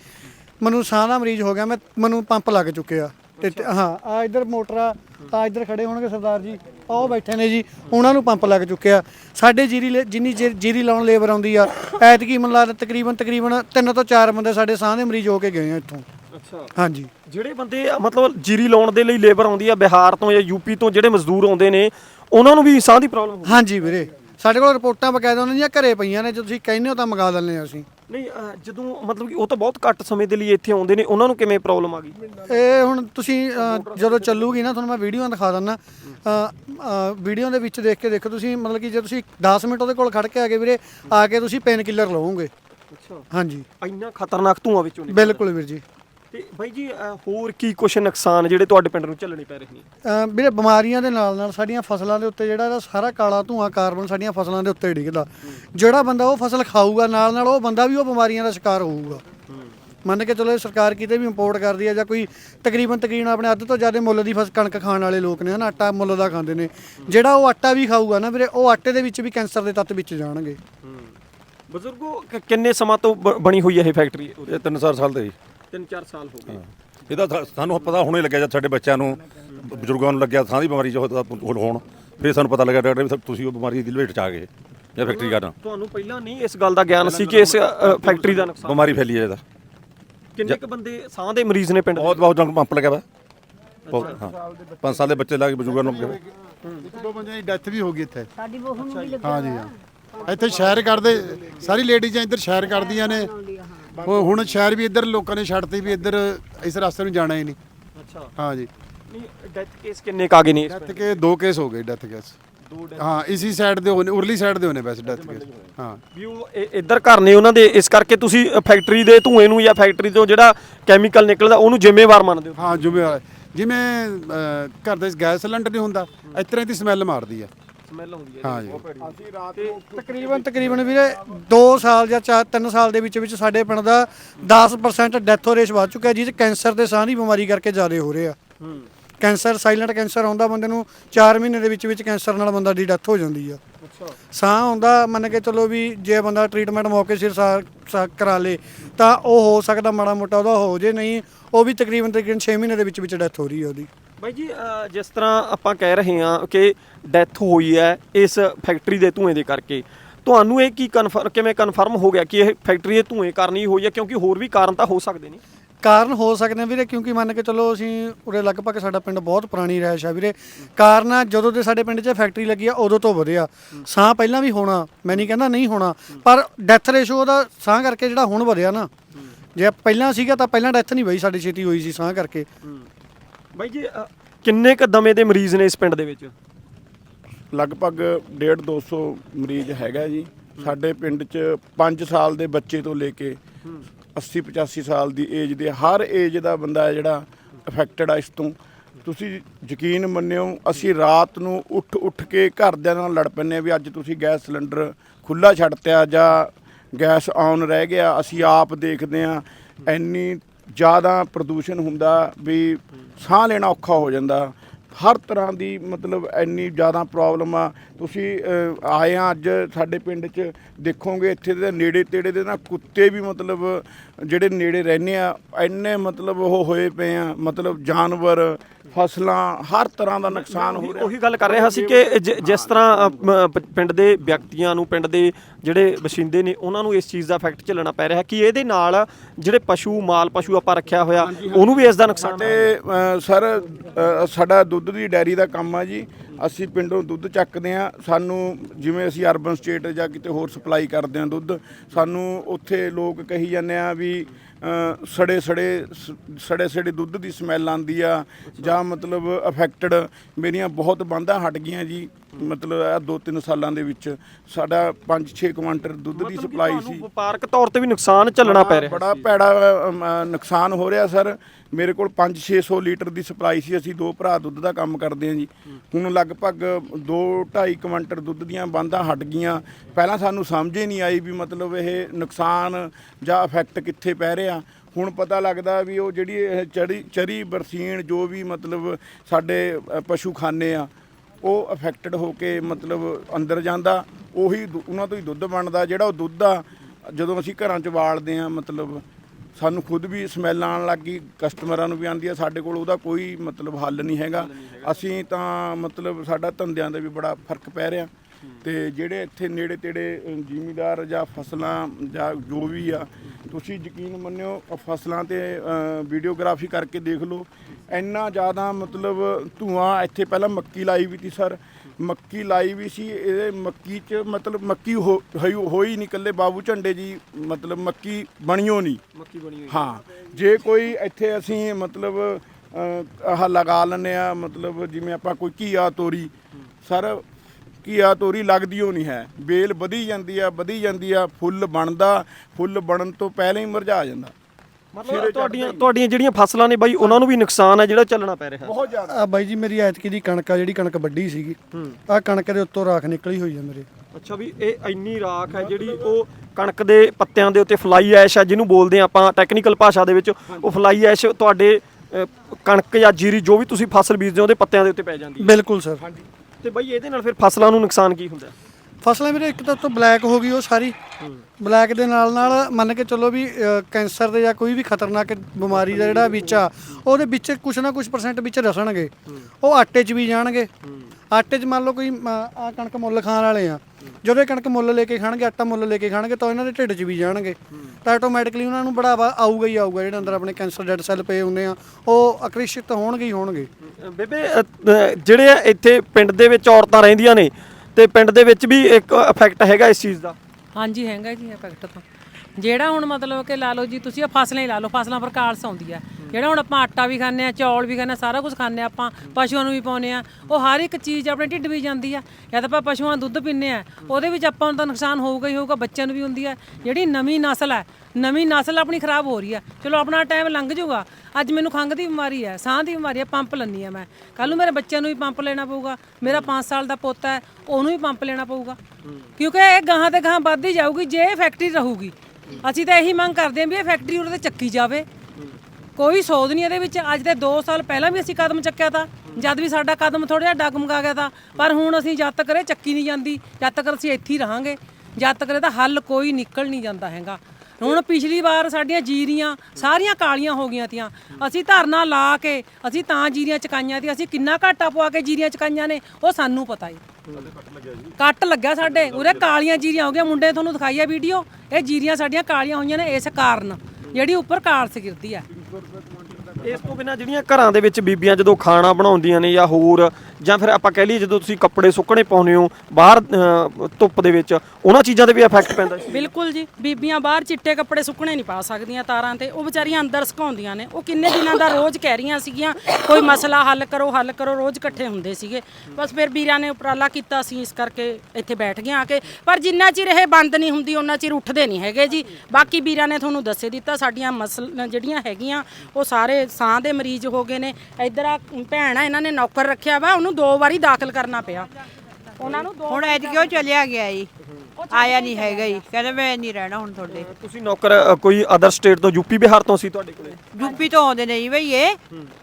A: ਮੈਨੂੰ ਸਾਹ ਦਾ ਮਰੀਜ਼ ਹੋ ਗਿਆ ਮੈਂ ਮੈਨੂੰ ਪੰਪ ਲੱਗ ਚੁੱਕਿਆ ਤੇ ਤੇ- ਹਾਂ ਆ ਇੱਧਰ ਮੋਟਰ ਆ ਆ ਇੱਧਰ ਖੜੇ ਹੋਣਗੇ ਸਰਦਾਰ ਜੀ ਆਹ ਉਹ ਬੈਠੇ ਨੇ ਜੀ ਉਹਨਾਂ ਨੂੰ ਪੰਪ ਲੱਗ ਚੁੱਕਿਆ ਸਾਡੇ ਜੀਰੀ ਲੇ- ਜਿੰਨੀ ਜੀਰ- ਜੀਰੀ ਲਾਉਣ ਲੇਬਰ ਆਉਂਦੀ ਆ ਐਤਕੀ ਮੈਨੂੰ ਲੱਗਦਾ ਤਕਰੀਬਨ ਤਕਰੀਬਨ ਤਿੰਨ ਤੋਂ ਚਾਰ ਬੰਦੇ ਸਾਡੇ ਸਾਹ ਦੇ ਮਰੀਜ਼ ਹੋ ਕੇ ਗਏ ਆ ਇੱਥੋਂ।
B: ਅੱਛਾ।
A: ਹਾਂਜੀ।
B: ਜਿਹੜੇ ਬੰਦੇ ਮਤਲਬ ਜੀਰੀ ਲਾਉਣ ਦੇ ਲਈ ਲੇਬਰ ਆਉਂਦੀ ਆ ਬਿਹਾਰ ਤੋਂ ਜਾਂ ਯੂਪੀ ਤੋਂ ਜਿਹੜੇ ਮਜ਼ਦੂਰ ਆਉਂਦੇ ਨੇ ਉਹਨਾਂ ਨੂੰ ਵੀ ਸਾਹ ਦੀ ਪ੍ਰੋਬਲਮ
A: ਹਾਂਜੀ ਵੀਰੇ। ਸਾਡੇ ਕੋਲ ਰਿਪੋਰਟਾਂ ਬਕਾਇਦਾ ਉਹਨਾਂ ਦੀਆਂ ਘਰੇ ਪਈਆਂ ਨੇ ਜੇ ਤੁਸੀਂ ਕਹਿੰਦੇ ਹੋ ਤਾਂ ਮੰਗਾ ਦਿੰਦੇ ਆ ਅਸੀਂ।
B: ਨਹੀਂ ਅਹ, ਜਦੋਂ ਮਤਲਬ ਕਿ ਉਹ ਤਾਂ ਬਹੁਤ ਘੱਟ ਸਮੇਂ ਦੇ ਲਈ ਇੱਥੇ ਆਉਂਦੇ ਨੇ ਉਹਨਾਂ ਨੂੰ ਕਿਵੇਂ ਪ੍ਰੋਬਲਮ ਆ ਗਈ?
A: ਇਹ ਹੁਣ ਤੁਸੀਂ ਅ, ਜਦੋਂ ਚੱਲੂਗੀ ਨਾ ਤੁਹਾਨੂੰ ਮੈਂ ਵੀਡੀਓ ਦਿਖਾ ਦਿੰਦਾ। ਵੀਡੀਓ ਦੇ ਵਿੱਚ ਦੇਖ ਕੇ ਦੇਖੋ ਤੁਸੀਂ ਮਤਲਬ ਕਿ ਜੇ ਤੁਸੀਂ 10 ਮਿੰਟ ਉਹਦੇ ਕੋਲ ਖੜ ਕੇ ਆ ਗਏ ਵੀਰੇ ਆ ਕੇ ਤੁਸੀਂ ਪੇਨ ਕਿਲਰ ਲਵੋਗੇ।
B: ਅੱਛਾ।
A: ਹਾਂਜੀ।
B: ਇੰਨਾ ਖਤਰਨਾਕ ਧੂਆਂ ਵਿੱਚੋਂ ਨਿਕਲਦਾ।
A: ਬਿਲਕੁਲ ਵੀਰ ਜੀ।
B: ਤੇ ਬਾਈ ਜੀ ਅਹ, ਹੋਰ ਕੀ ਕੁਛ ਨੁਕਸਾਨ ਜਿਹੜੇ ਤੁਹਾਡੇ ਪਿੰਡ ਨੂੰ ਝੱਲਣੇ ਪੈ ਰਹੇ ਨੇ?
A: ਵੀਰੇ ਬਿਮਾਰੀਆਂ ਦੇ ਨਾਲ ਨਾਲ ਸਾਡੀਆਂ ਫਸਲਾਂ ਦੇ ਉੱਤੇ ਜਿਹੜਾ ਇਹਦਾ ਸਾਰਾ ਕਾਲਾ ਧੂਆਂ ਕਾਰਬਨ ਸਾਡੀਆਂ ਫਸਲਾਂ ਦੇ ਉੱਤੇ ਡਿੱਗਦਾ। ਜਿਹੜਾ ਬੰਦਾ ਉਹ ਫਸਲ ਖਾਊਗਾ ਨਾਲ ਨਾਲ ਉਹ ਬੰਦਾ ਵੀ ਉਹ ਬਿਮਾਰੀਆਂ ਦਾ ਸ਼ਿਕਾਰ ਹੋਊਗਾ। ਮੰਨ ਕੇ ਚਲੋ ਇਹ ਸਰਕਾਰ ਕਿਤੇ ਵੀ ਇੰਪੋਰਟ ਕਰਦੀ ਹੈ ਜਾਂ ਕੋਈ ਤਕਰੀਬਨ ਤਕਰੀਬਨ ਆਪਣੇ ਅੱਧ ਤੋਂ ਜ਼ਿਆਦਾ ਮੁੱਲ ਦੀ ਫਸ ਕਣਕ ਖਾਣ ਵਾਲੇ ਲੋਕ ਨੇ ਹਨਾ ਆਟਾ ਮੁੱਲ ਦਾ ਖਾਂਦੇ ਨੇ। ਜਿਹੜਾ ਉਹ ਆਟਾ ਵੀ ਖਾਊਗਾ ਨਾ ਵੀਰੇ ਉਹ ਆਟੇ ਦੇ ਵਿੱਚ ਵੀ ਕੈਂਸਰ ਦੇ ਤੱਤ ਵਿੱਚ ਜਾਣਗੇ।
B: ਬਜ਼ੁਰਗੋ ਕਿ- ਕਿੰਨੇ ਸਮਾਂ ਤੋਂ ਬ- ਬਣੀ ਹੋਈ ਹੈ ਇਹ ਫੈਕਟਰੀ?
G: ਇਹ ਤਿੰਨ ਚਾਰ ਸਾਲ ਦੇ ਜੀ।
B: 3-4 ਸਾਲ ਹੋ ਗਏ।
G: ਇਹਦਾ ਸਾਨੂੰ ਪਤਾ ਹੁਣੇ ਲੱਗਿਆ ਜਦ ਸਾਡੇ ਬੱਚਿਆਂ ਨੂੰ ਬਜ਼ੁਰਗਾਂ ਨੂੰ ਲੱਗਿਆ ਸਾਹ ਦੀ ਬਿਮਾਰੀ ਜੋ ਹੋਣ। ਫਿਰ ਸਾਨੂੰ ਪਤਾ ਲੱਗਿਆ ਡਾਕਟਰ ਵੀ ਤੁਸੀਂ ਉਹ ਬਿਮਾਰੀ ਦੀ ਲਪੇਟ ਚ ਆ ਗਏ ਜਾਂ ਫੈਕਟਰੀ ਕਰਨ
B: ਤੁਹਾਨੂੰ ਪਹਿਲਾਂ ਨਹੀਂ ਇਸ ਗੱਲ ਦਾ ਗਿਆਨ ਸੀ ਕਿ ਇਸ ਅ, ਫੈਕਟਰੀ ਦਾ ਨੁਕਸਾਨ
G: ਬਿਮਾਰੀ ਫੈਲੀ ਹੈ ਇਹਦਾ।
B: ਕਿੰਨੇ ਕ ਬੰਦੇ ਸਾਹ ਦੇ ਮਰੀਜ਼ ਨੇ ਪਿੰਡ ਦੇ?
G: ਬਹੁਤ ਬਹੁਤ ਜੰਗ ਪੰਪ ਲੱਗਿਆ ਵਾ। ਬਹੁਤ ਹਾਂ। 5 ਸਾਲ ਦੇ ਬੱਚੇ ਲਾ ਕੇ ਬਜ਼ੁਰਗਾਂ ਨੂੰ ਲੱਗੇ
D: ਇੱਕ ਦੋ ਬੰਦਿਆਂ ਦੀ ਡੈਥ ਵੀ ਹੋ ਗਈ ਇੱਥੇ। ਸਾਡੀ ਬਹੂ ਨੂੰ ਵੀ ਹਾਂ ਜੀ ਹਾਂ। ਇੱਥੇ ਸ਼ਹਿਰ ਕਰਦੇ ਸਾਰੀ ਲੇਡੀਜ਼ਾਂ ਇੱਧਰ ਸ਼ਹਿਰ ਕਰਦੀਆਂ ਨੇ। ਉਹ ਹੁਣ ਸ਼ਹਿਰ ਵੀ ਇੱਧਰ ਲੋਕਾਂ ਨੇ ਛੱਡਤੀ ਵੀ ਇੱਧਰ ਇਸ ਰਸਤੇ ਨੂੰ ਜਾਣਾ ਹੀ ਨਹੀਂ।
B: ਅੱਛਾ।
D: ਹਾਂ ਜੀ।
B: ਨਹੀਂ ਡੈਥ ਕੇਸ ਕਿੰਨੇ ਕ ਆ ਗਏ ਨੇ ਇਸ
D: ਡੈਥ ਕੇ ਦੋ ਕੇਸ ਹੋ ਗਏ ਡੈਥ ਕੇਸ ਹਾਂ ਇਸੀ ਸਾਈਡ ਦੇ ਹੋਣੇ ਉਰਲੀ ਸਾਈਡ ਦੇ ਹੋਣੇ ਵੈਸੇ ਡੈਥ ਕੇਸ ਹਾਂ।
B: ਵੀ ਉਹ ਇ- ਇੱਧਰ ਘਰ ਨੇ ਉਹਨਾਂ ਦੇ ਇਸ ਕਰਕੇ ਤੁਸੀਂ ਫੈਕਟਰੀ ਦੇ ਧੂਏ ਨੂੰ ਜਾਂ ਫੈਕਟਰੀ ਤੋਂ ਜਿਹੜਾ ਕੈਮੀਕਲ ਨਿਕਲਦਾ ਉਹਨੂੰ ਜ਼ਿੰਮੇਵਾਰ ਮੰਨਦੇ ਹੋ?
D: ਹਾਂ ਜ਼ਿੰਮੇਵਾਰ। ਜਿਵੇਂ ਅਹ, ਘਰ ਦੇ ਗੈਸ ਸਿਲੰਡਰ ਨਹੀਂ ਹੁੰਦਾ ਇਸ ਤਰ੍ਹਾਂ ਦੀ ਸਮੈਲ ਮਾਰਦੀ ਆ।
B: ਸਮੈਲ ਆਉਂਦੀ ਹੈ
D: ਹਾਂ ਜੀ
A: ਤਕਰੀਬਨ ਤਕਰੀਬਨ ਵੀਰੇ 2 ਸਾਲ ਜਾਂ 4 3 ਸਾਲ ਦੇ ਵਿੱਚ ਵਿੱਚ ਸਾਡੇ ਪਿੰਡ ਦਾ 10% ਡੈਥ ਰੇਟ ਵੱਧ ਚੁੱਕਿਆ ਜਿਸ ਕੈਂਸਰ ਤੇ ਸਾਹ ਦੀ ਬਿਮਾਰੀ ਕਰਕੇ ਜ਼ਿਆਦਾ ਹੋ ਰਿਹਾ।
B: ਹੂੰ।
A: ਕੈਂਸਰ ਸਾਇਲੈਂਟ ਕੈਂਸਰ ਆਉਂਦਾ ਬੰਦੇ ਨੂੰ 4 ਮਹੀਨੇ ਦੇ ਵਿੱਚ ਵਿੱਚ ਕੈਂਸਰ ਨਾਲ ਬੰਦਾ ਦੀ ਡੈਥ ਹੋ ਜਾਂਦੀ ਆ।
B: ਅੱਛਾ।
A: ਸਾਹ ਆਉਂਦਾ ਮੰਨ ਕੇ ਚਲੋ ਵੀ ਜੇ ਬੰਦਾ ਟ੍ਰੀਟਮੈਂਟ ਮੌਕੇ ਸਿਰ ਸਾ ਸਾ ਕਰਾ ਲੇ ਤਾਂ ਉਹ ਹੋ ਸਕਦਾ ਮਾੜਾ ਮੋਟਾ ਉਹਦਾ ਹੋ ਜੇ ਨਹੀਂ ਉਹ ਵੀ ਤਕਰੀਬਨ ਤਕਰੀਬਨ 6 ਮਹੀਨੇ ਦੇ ਵਿੱਚ ਵਿੱਚ ਡੈਥ ਹੋ ਰਹੀ ਹੈ ਉਹਦੀ।
B: ਬਾਈ ਜੀ ਅ, ਜਿਸ ਤਰ੍ਹਾਂ ਆਪਾਂ ਕਹਿ ਰਹੇ ਹਾਂ ਕਿ ਡੈਥ ਹੋਈ ਹੈ ਇਸ ਫੈਕਟਰੀ ਦੇ ਧੂਏ ਦੇ ਕਰਕੇ ਤੁਹਾਨੂੰ ਇਹ ਕੀ ਕਨਫਰਮ ਕਿਵੇਂ ਕਨਫਰਮ ਹੋ ਗਿਆ ਕਿ ਇਹ ਫੈਕਟਰੀ ਦੇ ਧੂਏ ਕਾਰਨ ਹੀ ਹੋਈ ਹੈ? ਕਿਉਂਕਿ ਹੋਰ ਵੀ ਕਾਰਨ ਤਾਂ ਹੋ ਸਕਦੇ ਨੇ।
A: ਕਾਰਨ ਹੋ ਸਕਦੇ ਨੇ ਵੀਰੇ ਕਿਉਂਕਿ ਮੰਨ ਕੇ ਚਲੋ ਅਸੀਂ ਉਰੇ ਲਗਭਗ ਸਾਡਾ ਪਿੰਡ ਬਹੁਤ ਪੁਰਾਣੀ ਰਹਿਸ਼ ਆ ਵੀਰੇ। ਕਾਰਨ ਆ ਜਦੋਂ ਦੇ ਸਾਡੇ ਪਿੰਡ 'ਚ ਫੈਕਟਰੀ ਲੱਗੀ ਆ ਉਦੋਂ ਤੋਂ ਵਧਿਆ ਸਾਹ ਪਹਿਲਾਂ ਵੀ ਹੋਣਾ ਮੈਂ ਨਹੀਂ ਕਹਿੰਦਾ ਨਹੀਂ ਹੋਣਾ ਪਰ ਡੈਥ ਰੇਸ਼ੋ ਉਹਦਾ ਸਾਹ ਕਰਕੇ ਜਿਹੜਾ ਹੁਣ ਵਧਿਆ ਨਾ ਜੇ ਪਹਿਲਾਂ ਸੀਗਾ ਤਾਂ ਪਹਿਲਾਂ ਡੈਥ ਨਹੀਂ ਬਈ ਸਾਡੀ ਛੇਤੀ ਹੋਈ ਸੀ ਸਾਹ ਕਰਕੇ।
B: ਬਾਈ ਜੀ ਅ, ਕਿੰਨੇ ਕ ਦਮੇ ਦੇ ਮਰੀਜ਼ ਨੇ ਇਸ ਪਿੰਡ ਦੇ ਵਿੱਚ?
E: ਲਗਭਗ 1.5 200 ਮਰੀਜ਼ ਹੈਗਾ ਜੀ। ਸਾਡੇ ਪਿੰਡ 'ਚ 5 ਸਾਲ ਦੇ ਬੱਚੇ ਤੋਂ ਲੈ ਕੇ 80 85 ਸਾਲ ਦੀ ਏਜ ਦੇ ਹਰ ਏਜ ਦਾ ਬੰਦਾ ਹੈ ਜਿਹੜਾ ਅਫੈਕਟਡ ਆ ਇਸ ਤੋਂ। ਤੁਸੀਂ ਯਕੀਨ ਮੰਨਿਓ ਅਸੀਂ ਰਾਤ ਨੂੰ ਉੱਠ ਉੱਠ ਕੇ ਘਰਦਿਆਂ ਨਾਲ ਲੜ ਪੈਂਦੇ ਹਾਂ ਵੀ ਅੱਜ ਤੁਸੀਂ ਗੈਸ ਸਿਲੰਡਰ ਖੁੱਲਾ ਛੱਡਤਿਆ ਜਾਂ ਗੈਸ ਆਨ ਰਹਿ ਗਿਆ ਅਸੀਂ ਆਪ ਦੇਖਦੇ ਆ ਇੰਨੀ ਜ਼ਿਆਦਾ ਪ੍ਰਦੂਸ਼ਣ ਹੁੰਦਾ ਵੀ ਸਾਹ ਲੈਣਾ ਔਖਾ ਹੋ ਜਾਂਦਾ। ਹਰ ਤਰ੍ਹਾਂ ਦੀ ਮਤਲਬ ਇੰਨੀ ਜ਼ਿਆਦਾ ਪ੍ਰੋਬਲਮ ਆ। ਤੁਸੀਂ ਆਏ ਆ ਅੱਜ ਸਾਡੇ ਪਿੰਡ 'ਚ, ਦੇਖੋਗੇ ਇੱਥੇ ਦੇ ਨੇੜੇ ਤੇੜੇ ਦੇ ਨਾ ਕੁੱਤੇ ਵੀ ਮਤਲਬ ਜਿਹੜੇ ਨੇੜੇ ਰਹਿੰਦੇ ਆ, ਇੰਨੇ ਮਤਲਬ ਉਹ ਹੋਏ ਪਏ ਆ। ਮਤਲਬ ਜਾਨਵਰ ਫਸਲਾਂ ਹਰ ਤਰ੍ਹਾਂ ਦਾ ਨੁਕਸਾਨ ਹੋ ਰਿਹਾ।
B: ਉਹੀ ਗੱਲ ਕਰ ਰਿਹਾ ਸੀ ਕਿ ਜ- ਜਿਸ ਤਰ੍ਹਾਂ ਅ, ਮ, ਪ- ਪਿੰਡ ਦੇ ਵਿਅਕਤੀਆਂ ਨੂੰ ਪਿੰਡ ਦੇ ਜਿਹੜੇ ਵਸਿੰਦੇ ਨੇ ਉਹਨਾਂ ਨੂੰ ਇਸ ਚੀਜ਼ ਦਾ ਇਫੈਕਟ ਝੱਲਣਾ ਪੈ ਰਿਹਾ ਕਿ ਇਹਦੇ ਨਾਲ ਜਿਹੜੇ ਪਸ਼ੂ ਮਾਲ ਪਸ਼ੂ ਆਪਾਂ ਰੱਖਿਆ ਹੋਇਆ ਉਹਨੂੰ ਵੀ ਇਸ ਦਾ ਨੁਕਸਾਨ
E: ਸਾਡੇ ਅ, ਸਰ ਅ, ਸਾਡਾ ਦੁੱਧ ਦੀ ਡੈਰੀ ਦਾ ਕੰਮ ਆ ਜੀ। ਅਸੀਂ ਪਿੰਡੋਂ ਦੁੱਧ ਚੱਕਦੇ ਆ ਸਾਨੂੰ ਜਿਵੇਂ ਅਸੀਂ ਅਰਬਨ ਸਟੇਟ ਜਾਂ ਕਿਤੇ ਹੋਰ ਸਪਲਾਈ ਕਰਦੇ ਆ ਦੁੱਧ ਸਾਨੂੰ ਉੱਥੇ ਲੋਕ ਕਹੀ ਜਾਂਦੇ ਆ ਵੀ ਸੜੇ ਸੜੇ ਸੜੇ ਸੜੇ ਦੁੱਧ ਦੀ ਸਮੈਲ ਆਉਂਦੀ ਆ ਜਾਂ ਮਤਲਬ ਅਫੈਕਟਡ ਮੇਰੀਆਂ ਬਹੁਤ ਬੰਦਾਂ ਹਟ ਗਈਆਂ ਜੀ ਮਤਲਬ ਇਹ ਦੋ ਤਿੰਨ ਸਾਲਾਂ ਦੇ ਵਿੱਚ। ਸਾਡਾ 5-6 ਕੁਆਂਟਲ ਦੁੱਧ ਦੀ ਸਪਲਾਈ ਸੀ।
B: ਵਪਾਰਕ ਤੌਰ ਤੇ ਵੀ ਨੁਕਸਾਨ ਝੱਲਣਾ ਪੈ ਰਿਹਾ।
E: ਬੜਾ ਭੈੜਾ ਨੁਕਸਾਨ ਹੋ ਰਿਹਾ ਸਰ। ਮੇਰੇ ਕੋਲ 5-600 ਲੀਟਰ ਦੀ ਸਪਲਾਈ ਸੀ ਅਸੀਂ ਦੋ ਭਰਾ ਦੁੱਧ ਦਾ ਕੰਮ ਕਰਦੇ ਹਾਂ ਜੀ। ਹੁਣ ਲਗਭਗ 2-2.5 ਕੁਇੰਟਲ ਦੁੱਧ ਦੀਆਂ ਬੰਦਾਂ ਹਟ ਗਈਆਂ। ਪਹਿਲਾਂ ਸਾਨੂੰ ਸਮਝ ਹੀ ਨਹੀਂ ਆਈ ਵੀ ਮਤਲਬ ਇਹ ਨੁਕਸਾਨ ਜਾਂ ਇਫੈਕਟ ਕਿੱਥੇ ਪੈ ਰਿਹਾ। ਹੁਣ ਪਤਾ ਲੱਗਦਾ ਵੀ ਉਹ ਜਿਹੜੀ ਇਹ ਚੜੀ ਚਰੀ ਬਰਸੀਨ ਜੋ ਵੀ ਮਤਲਬ ਸਾਡੇ ਅ, ਪਸ਼ੂ ਖਾਨੇ ਆ ਉਹ ਅਫੈਕਟਡ ਹੋ ਕੇ ਮਤਲਬ ਅੰਦਰ ਜਾਂਦਾ। ਉਹੀ ਦੁ- ਉਹਨਾਂ ਤੋਂ ਹੀ ਦੁੱਧ ਬਣਦਾ। ਜਿਹੜਾ ਉਹ ਦੁੱਧ ਆ ਜਦੋਂ ਅਸੀਂ ਘਰਾਂ 'ਚ ਵਾਲਦੇ ਆ ਮਤਲਬ ਸਾਨੂੰ ਖੁਦ ਵੀ ਸਮੈਲ ਆਉਣ ਲੱਗ ਗਈ ਕਸਟਮਰਾਂ ਨੂੰ ਵੀ ਆਉਂਦੀ ਆ ਸਾਡੇ ਕੋਲ ਉਹਦਾ ਕੋਈ ਮਤਲਬ ਹੱਲ ਨਹੀਂ ਹੈਗਾ। ਅਸੀਂ ਤਾਂ ਮਤਲਬ ਸਾਡਾ ਧੰਦਿਆਂ ਦਾ ਵੀ ਬੜਾ ਫ਼ਰਕ ਪੈ ਰਿਹਾ। ਤੇ ਜਿਹੜੇ ਇੱਥੇ ਨੇੜੇ ਤੇੜੇ ਜ਼ਿਮੀਦਾਰ ਜਾਂ ਫਸਲਾਂ ਜਾਂ ਜੋ ਵੀ ਆ ਤੁਸੀਂ ਯਕੀਨ ਮੰਨਿਓ ਫਸਲਾਂ ਤੇ ਵੀਡੀਓਗ੍ਰਾਫੀ ਕਰਕੇ ਦੇਖ ਲਓ। ਇੰਨਾ ਜ਼ਿਆਦਾ ਮਤਲਬ ਧੂਆਂ ਇੱਥੇ ਪਹਿਲਾਂ ਮੱਕੀ ਲਾਈ ਵੀ ਸੀ ਸਰ ਮੱਕੀ ਲਾਈ ਵੀ ਸੀ ਇਹਦੇ ਮੱਕੀ 'ਚ ਮਤਲਬ ਮੱਕੀ ਹੋ ਹੋਈ ਹੋਈ ਨਹੀਂ ਇਕੱਲੇ ਬਾਬੂ ਝੰਡੇ ਜੀ ਮਤਲਬ ਮੱਕੀ ਬਣੀਓ ਨਹੀਂ।
B: ਮੱਕੀ ਬਣੀ ਹੋਈ
E: ਹਾਂ। ਜੇ ਕੋਈ ਇੱਥੇ ਅਸੀਂ ਮਤਲਬ ਆਹ ਲਗਾ ਲੈਂਦੇ ਆ ਮਤਲਬ ਜਿਵੇਂ ਆਪਾਂ ਕੋਈ ਘੀਆ ਤੋਰੀ ਸਰ ਘੀਆ ਤੋਰੀ ਲੱਗਦੀ ਓ ਨਹੀਂ ਹੈ। ਬੇਲ ਵਧੀ ਜਾਂਦੀ ਆ ਵਧੀ ਜਾਂਦੀ ਆ ਫੁੱਲ ਬਣਦਾ ਫੁੱਲ ਬਣਨ ਤੋਂ ਪਹਿਲਾਂ ਹੀ ਮੁਰਝਾ ਜਾਂਦਾ।
B: ਮਤਲਬ ਤੁਹਾਡੀਆਂ ਤੁਹਾਡੀਆਂ ਜਿਹੜੀਆਂ ਫਸਲਾਂ ਨੇ ਬਾਈ ਉਹਨਾਂ ਨੂੰ ਵੀ ਨੁਕਸਾਨ ਹੈ ਜਿਹੜਾ ਚੱਲਣਾ ਪੈ ਰਿਹਾ।
E: ਬਹੁਤ ਜ਼ਿਆਦਾ।
A: ਆ ਬਾਈ ਜੀ ਮੇਰੀ ਐਤਕੀ ਦੀ ਕਣਕ ਆ ਜਿਹੜੀ ਕਣਕ ਵੱਡੀ ਸੀਗੀ। ਆ ਕਣਕ ਦੇ ਉੱਤੋਂ ਰਾਖ ਨਿਕਲੀ ਹੋਈ ਆ ਮੇਰੇ।
B: ਅੱਛਾ ਵੀ ਇਹ ਇੰਨੀ ਰਾਖ ਹੈ ਜਿਹੜੀ ਉਹ ਕਣਕ ਦੇ ਪੱਤਿਆਂ ਦੇ ਉੱਤੇ ਫਲਾਈ ਐਸ਼ ਹੈ ਜਿਹਨੂੰ ਬੋਲਦੇ ਆ ਆਪਾਂ ਟੈਕਨੀਕਲ ਭਾਸ਼ਾ ਦੇ ਵਿੱਚ। ਉਹ ਫਲਾਈ ਐਸ਼ ਤੁਹਾਡੇ ਕਣਕ ਜਾਂ ਜੀਰੀ ਜੋ ਵੀ ਤੁਸੀਂ ਫਸਲ ਬੀਜਦੇ ਹੋ ਉਹਦੇ ਪੱਤਿਆਂ ਦੇ ਉੱਤੇ ਪੈ ਜਾਂਦੀ ਹੈ
A: ਬਿਲਕੁਲ ਸਰ।
B: ਤੇ ਬਾਈ ਇਹਦੇ ਨਾਲ ਫਿਰ ਫਸਲਾਂ ਨੂੰ ਨੁਕਸਾਨ ਕੀ ਹੁੰਦਾ?
A: ਫਸਲਾਂ ਵੀਰੇ ਇੱਕ ਤਾਂ ਤੋਂ ਬਲੈਕ ਹੋ ਗਈ ਉਹ ਸਾਰੀ। ਬਲੈਕ ਦੇ ਨਾਲ ਨਾਲ ਮੰਨ ਕੇ ਚੱਲੋ ਵੀ ਕੈਂਸਰ ਦੇ ਜਾਂ ਕੋਈ ਵੀ ਖਤਰਨਾਕ ਬਿਮਾਰੀ ਦਾ ਜਿਹੜਾ ਵਿੱਚ ਆ ਉਹਦੇ ਵਿੱਚ ਕੁਛ ਨਾ ਕੁਛ ਪਰਸੈਂਟ ਵਿੱਚ ਰਸਣਗੇ। ਉਹ ਆਟੇ 'ਚ ਵੀ ਜਾਣਗੇ। ਆਟੇ 'ਚ ਮੰਨ ਲਓ ਕੋਈ ਆ ਕਣਕ ਮੁੱਲ ਖਾਣ ਵਾਲੇ ਆ। ਜਦੋਂ ਇਹ ਕਣਕ ਮੁੱਲ ਲੈ ਕੇ ਖਾਣਗੇ ਆਟਾ ਮੁੱਲ ਲੈ ਕੇ ਖਾਣਗੇ ਤਾਂ ਇਹਨਾਂ ਦੇ ਢਿੱਡ 'ਚ ਵੀ ਜਾਣਗੇ। ਤਾਂ ਆਟੋਮੈਟਿਕਲੀ ਉਹਨਾਂ ਨੂੰ ਬੜਾਵਾ ਆਊਗਾ ਹੀ ਆਊਗਾ ਜਿਹੜੇ ਅੰਦਰ ਆਪਣੇ ਕੈਂਸਰ ਡੈਡ ਸੈੱਲ ਪਏ ਹੁੰਦੇ ਆ ਉਹ ਆਕਰਸ਼ਿਤ ਹੋਣਗੇ ਹੀ ਹੋਣਗੇ।
B: ਬੇਬੇ ਜਿਹੜੇ ਇੱਥੇ ਪਿੰਡ ਦੇ ਵਿੱਚ ਔਰਤਾਂ ਰਹਿੰਦੀਆਂ ਨੇ ਤੇ ਪਿੰਡ ਦੇ ਵਿੱਚ ਵੀ ਇੱਕ ਇਫੈਕਟ ਹੈਗਾ ਇਸ ਚੀਜ਼ ਦਾ?
F: ਹਾਂਜੀ, ਹੈਗਾ ਜੀ ਇਫੈਕਟ ਤਾਂ। ਜਿਹੜਾ ਹੁਣ ਮਤਲਬ ਕਿ ਲਾ ਲਓ ਜੀ, ਤੁਸੀਂ ਇਹ ਫਸਲਾਂ ਹੀ ਲਾ ਲਓ, ਫਸਲਾਂ ਪਰ ਆਉਂਦੀ ਆ। ਜਿਹੜਾ ਹੁਣ ਆਪਾਂ ਆਟਾ ਵੀ ਖਾਂਦੇ ਆ, ਚੌਲ ਵੀ ਖਾਂਦੇ ਆ, ਸਾਰਾ ਕੁਝ ਖਾਂਦੇ ਆ ਆਪਾਂ, ਪਸ਼ੂਆਂ ਨੂੰ ਵੀ ਪਾਉਂਦੇ ਆ। ਉਹ ਹਰ ਇੱਕ ਚੀਜ਼ ਆਪਣੇ ਢਿੱਡ ਵੀ ਜਾਂਦੀ ਆ। ਜਾਂ ਤਾਂ ਆਪਾਂ ਪਸ਼ੂਆਂ ਦੁੱਧ ਪੀਂਦੇ ਆ, ਉਹਦੇ ਵਿੱਚ ਆਪਾਂ ਨੂੰ ਤਾਂ ਨੁਕਸਾਨ ਹੋਊਗਾ ਹੀ ਹੋਊਗਾ, ਬੱਚਿਆਂ ਨੂੰ ਵੀ ਹੁੰਦੀ ਆ। ਜਿਹੜੀ ਨਵੀਂ ਨਸਲ ਹੈ ਨਵੀਂ ਨਸਲ ਆਪਣੀ ਖਰਾਬ ਹੋ ਰਹੀ ਆ। ਚਲੋ ਆਪਣਾ ਟਾਈਮ ਲੰਘ ਜਾਊਗਾ। ਅੱਜ ਮੈਨੂੰ ਖੰਘ ਦੀ ਬਿਮਾਰੀ ਹੈ ਸਾਹ ਦੀ ਬਿਮਾਰੀ ਹੈ ਪੰਪ ਲੈਣੀ ਆ ਮੈਂ। ਕੱਲ ਨੂੰ ਮੇਰੇ ਬੱਚਿਆਂ ਨੂੰ ਵੀ ਪੰਪ ਲੈਣਾ ਪਊਗਾ। ਮੇਰਾ 5 ਸਾਲ ਦਾ ਪੋਤਾ ਹੈ, ਉਹਨੂੰ ਵੀ ਪੰਪ ਲੈਣਾ ਪਊਗਾ। ਕਿਉਂਕਿ ਇਹ ਗਾਹਾਂ ਤੇ ਗਾਹਾਂ ਵੱਧਦੀ ਜਾਊਗੀ, ਜੇ ਇਹ ਫੈਕਟਰੀ ਰਹੂਗੀ। ਅਸੀਂ ਤਾਂ ਇਹੀ ਮੰਗ ਕਰਦੇ ਹਾਂ ਵੀ ਇਹ ਫੈਕਟਰੀ ਉਹਦੇ ਤੇ ਚੱਕੀ ਜਾਵੇ। ਕੋਈ ਸੋਧ ਨਹੀਂ ਇਹਦੇ ਵਿੱਚ। ਅੱਜ ਦੇ 2 ਸਾਲ ਪਹਿਲਾਂ ਵੀ ਅਸੀਂ ਕਦਮ ਚੱਕਿਆ ਤਾਂ, ਜਦ ਵੀ ਸਾਡਾ ਕਦਮ ਥੋੜਾ ਜਿਹਾ ਡਗਮਗਾ ਗਿਆ ਤਾਂ। ਪਰ ਹੁਣ ਅਸੀਂ ਜਦ ਤੱਕ ਇਹ ਚੱਕੀ ਨਹੀਂ ਜਾਂਦੀ, ਜਦ ਤੱਕ ਅਸੀਂ ਇੱਥੇ ਹੀ ਰਹਾਂਗੇ, ਜਦ ਤੱਕ ਇਹਦਾ ਹੱਲ ਕੋਈ ਨਿਕਲ ਨਹੀਂ ਜਾਂਦਾ ਹੈਗਾ। ਹੁਣ ਪਿਛਲੀ ਵਾਰ ਸਾਡੀਆਂ ਜੀਰੀਆਂ ਸਾਰੀਆਂ ਕਾਲੀਆਂ ਹੋ ਗਈਆਂ ਤੀਆਂ। ਅਸੀਂ ਧਰਨਾ ਲਾ ਕੇ, ਅਸੀਂ ਤਾਂ ਜੀਰੀਆਂ ਚਕਾਈਆਂ ਤੀ ਅਸੀਂ ਕਿੰਨਾ ਘਾਟਾ ਪਵਾ ਕੇ ਜੀਰੀਆਂ ਚਕਾਈਆਂ ਨੇ, ਉਹ ਸਾਨੂੰ ਪਤਾ ਈ ਕੱਟ ਲੱਗਿਆ ਸਾਡੇ, ਉਰੇ ਕਾਲੀਆਂ ਜੀਰੀਆਂ ਹੋ ਗਈਆਂ। ਮੁੰਡੇ ਨੇ ਤੁਹਾਨੂੰ ਦਿਖਾਈ ਆ ਵੀਡੀਓ, ਇਹ ਜੀਰੀਆਂ ਸਾਡੀਆਂ ਕਾਲੀਆਂ ਹੋਈਆਂ ਨੇ ਇਸ ਕਾਰਨ। ਜਿਹੜੀ ਉੱਪਰ ਕਾਲਸ ਗਿਰਦੀ ਆ।
B: ਇਸ ਤੋਂ ਬਿਨਾਂ ਜਿਹੜੀਆਂ ਘਰਾਂ ਦੇ ਵਿੱਚ ਬੀਬੀਆਂ ਜਦੋਂ ਖਾਣਾ ਬਣਾਉਂਦੀਆਂ ਨੇ ਜਾਂ ਹੋਰ ਜਾਂ ਫਿਰ ਆਪਾਂ ਕਹਿ ਲਈਏ ਜਦੋਂ ਤੁਸੀਂ ਕੱਪੜੇ ਸੁੱਕਣੇ ਪਾਉਂਦੇ ਹੋ ਬਾਹਰ ਅ, ਧੁੱਪ ਦੇ ਵਿੱਚ ਉਹਨਾਂ ਚੀਜ਼ਾਂ ਤੇ ਵੀ ਇਫੈਕਟ ਪੈਂਦਾ ਹੈ
C: ਬਿਲਕੁਲ ਜੀ ਬੀਬੀਆਂ ਬਾਹਰ ਚਿੱਟੇ ਕੱਪੜੇ ਸੁੱਕਣੇ ਨਹੀਂ ਪਾ ਸਕਦੀਆਂ ਤਾਰਾਂ ਤੇ ਉਹ ਵਿਚਾਰੀਆਂ ਅੰਦਰ ਸੁਕਾਉਂਦੀਆਂ ਨੇ। ਉਹ ਕਿੰਨੇ ਦਿਨਾਂ ਦਾ ਰੋਜ਼ ਕਹਿ ਰਹੀਆਂ ਸੀਗੀਆਂ ਕੋਈ ਮਸਲਾ ਹੱਲ ਕਰੋ ਹੱਲ ਕਰੋ ਰੋਜ਼ ਇਕੱਠੇ ਹੁੰਦੇ ਸੀਗੇ। ਬਸ ਫਿਰ ਵੀਰਾਂ ਨੇ ਉਪਰਾਲਾ ਕੀਤਾ ਸੀ ਇਸ ਕਰਕੇ ਇੱਥੇ ਬੈਠ ਗਏ ਆ ਕੇ। ਪਰ ਜਿੰਨਾ ਚਿਰ ਇਹ ਬੰਦ ਨਹੀਂ ਹੁੰਦੀ ਉਹਨਾਂ ਚਿਰ ਉੱਠਦੇ ਨਹੀਂ ਹੈਗੇ ਜੀ। ਬਾਕੀ ਵੀਰਾਂ ਨੇ ਤੁਹਾਨੂੰ ਦੱਸੇ ਦਿੱਤਾ ਸਾਡੀਆਂ ਮਸਲ ਜਿਹੜੀਆਂ ਹੈਗੀਆਂ ਉਹ ਸਾਰੇ ਸਾਹ ਦੇ ਮਰੀਜ਼ ਹੋ ਗਏ ਨੇ ਇੱਧਰ ਆ ਭੈਣ ਆ ਇਹਨਾਂ ਨੇ ਨੌਕਰ ਰੱਖਿਆ ਵਾ ਉਹਨੂੰ ਦੋ ਵਾਰੀ ਦਾਖਲ ਕਰਨਾ ਪਿਆ। ਉਹਨਾਂ ਨੂੰ ਦੋ
H: ਹੁਣ ਐਤਕੀ ਉਹ ਚਲਿਆ ਗਿਆ ਜੀ? ਆਇਆ ਨਹੀਂ ਹੈਗਾ ਜੀ। ਕਹਿੰਦਾ ਮੈਂ ਨਹੀਂ ਰਹਿਣਾ ਹੁਣ ਤੁਹਾਡੇ।
B: ਤੁਸੀਂ ਨੌਕਰ ਅ, ਕੋਈ ਅਦਰ ਸਟੇਟ ਤੋਂ ਯੂਪੀ ਬਿਹਾਰ ਤੋਂ ਸੀ ਤੁਹਾਡੇ ਕੋਲੇ?
H: ਯੂਪੀ ਤੋਂ ਆਉਂਦੇ ਨੇ ਜੀ ਭਈਏ।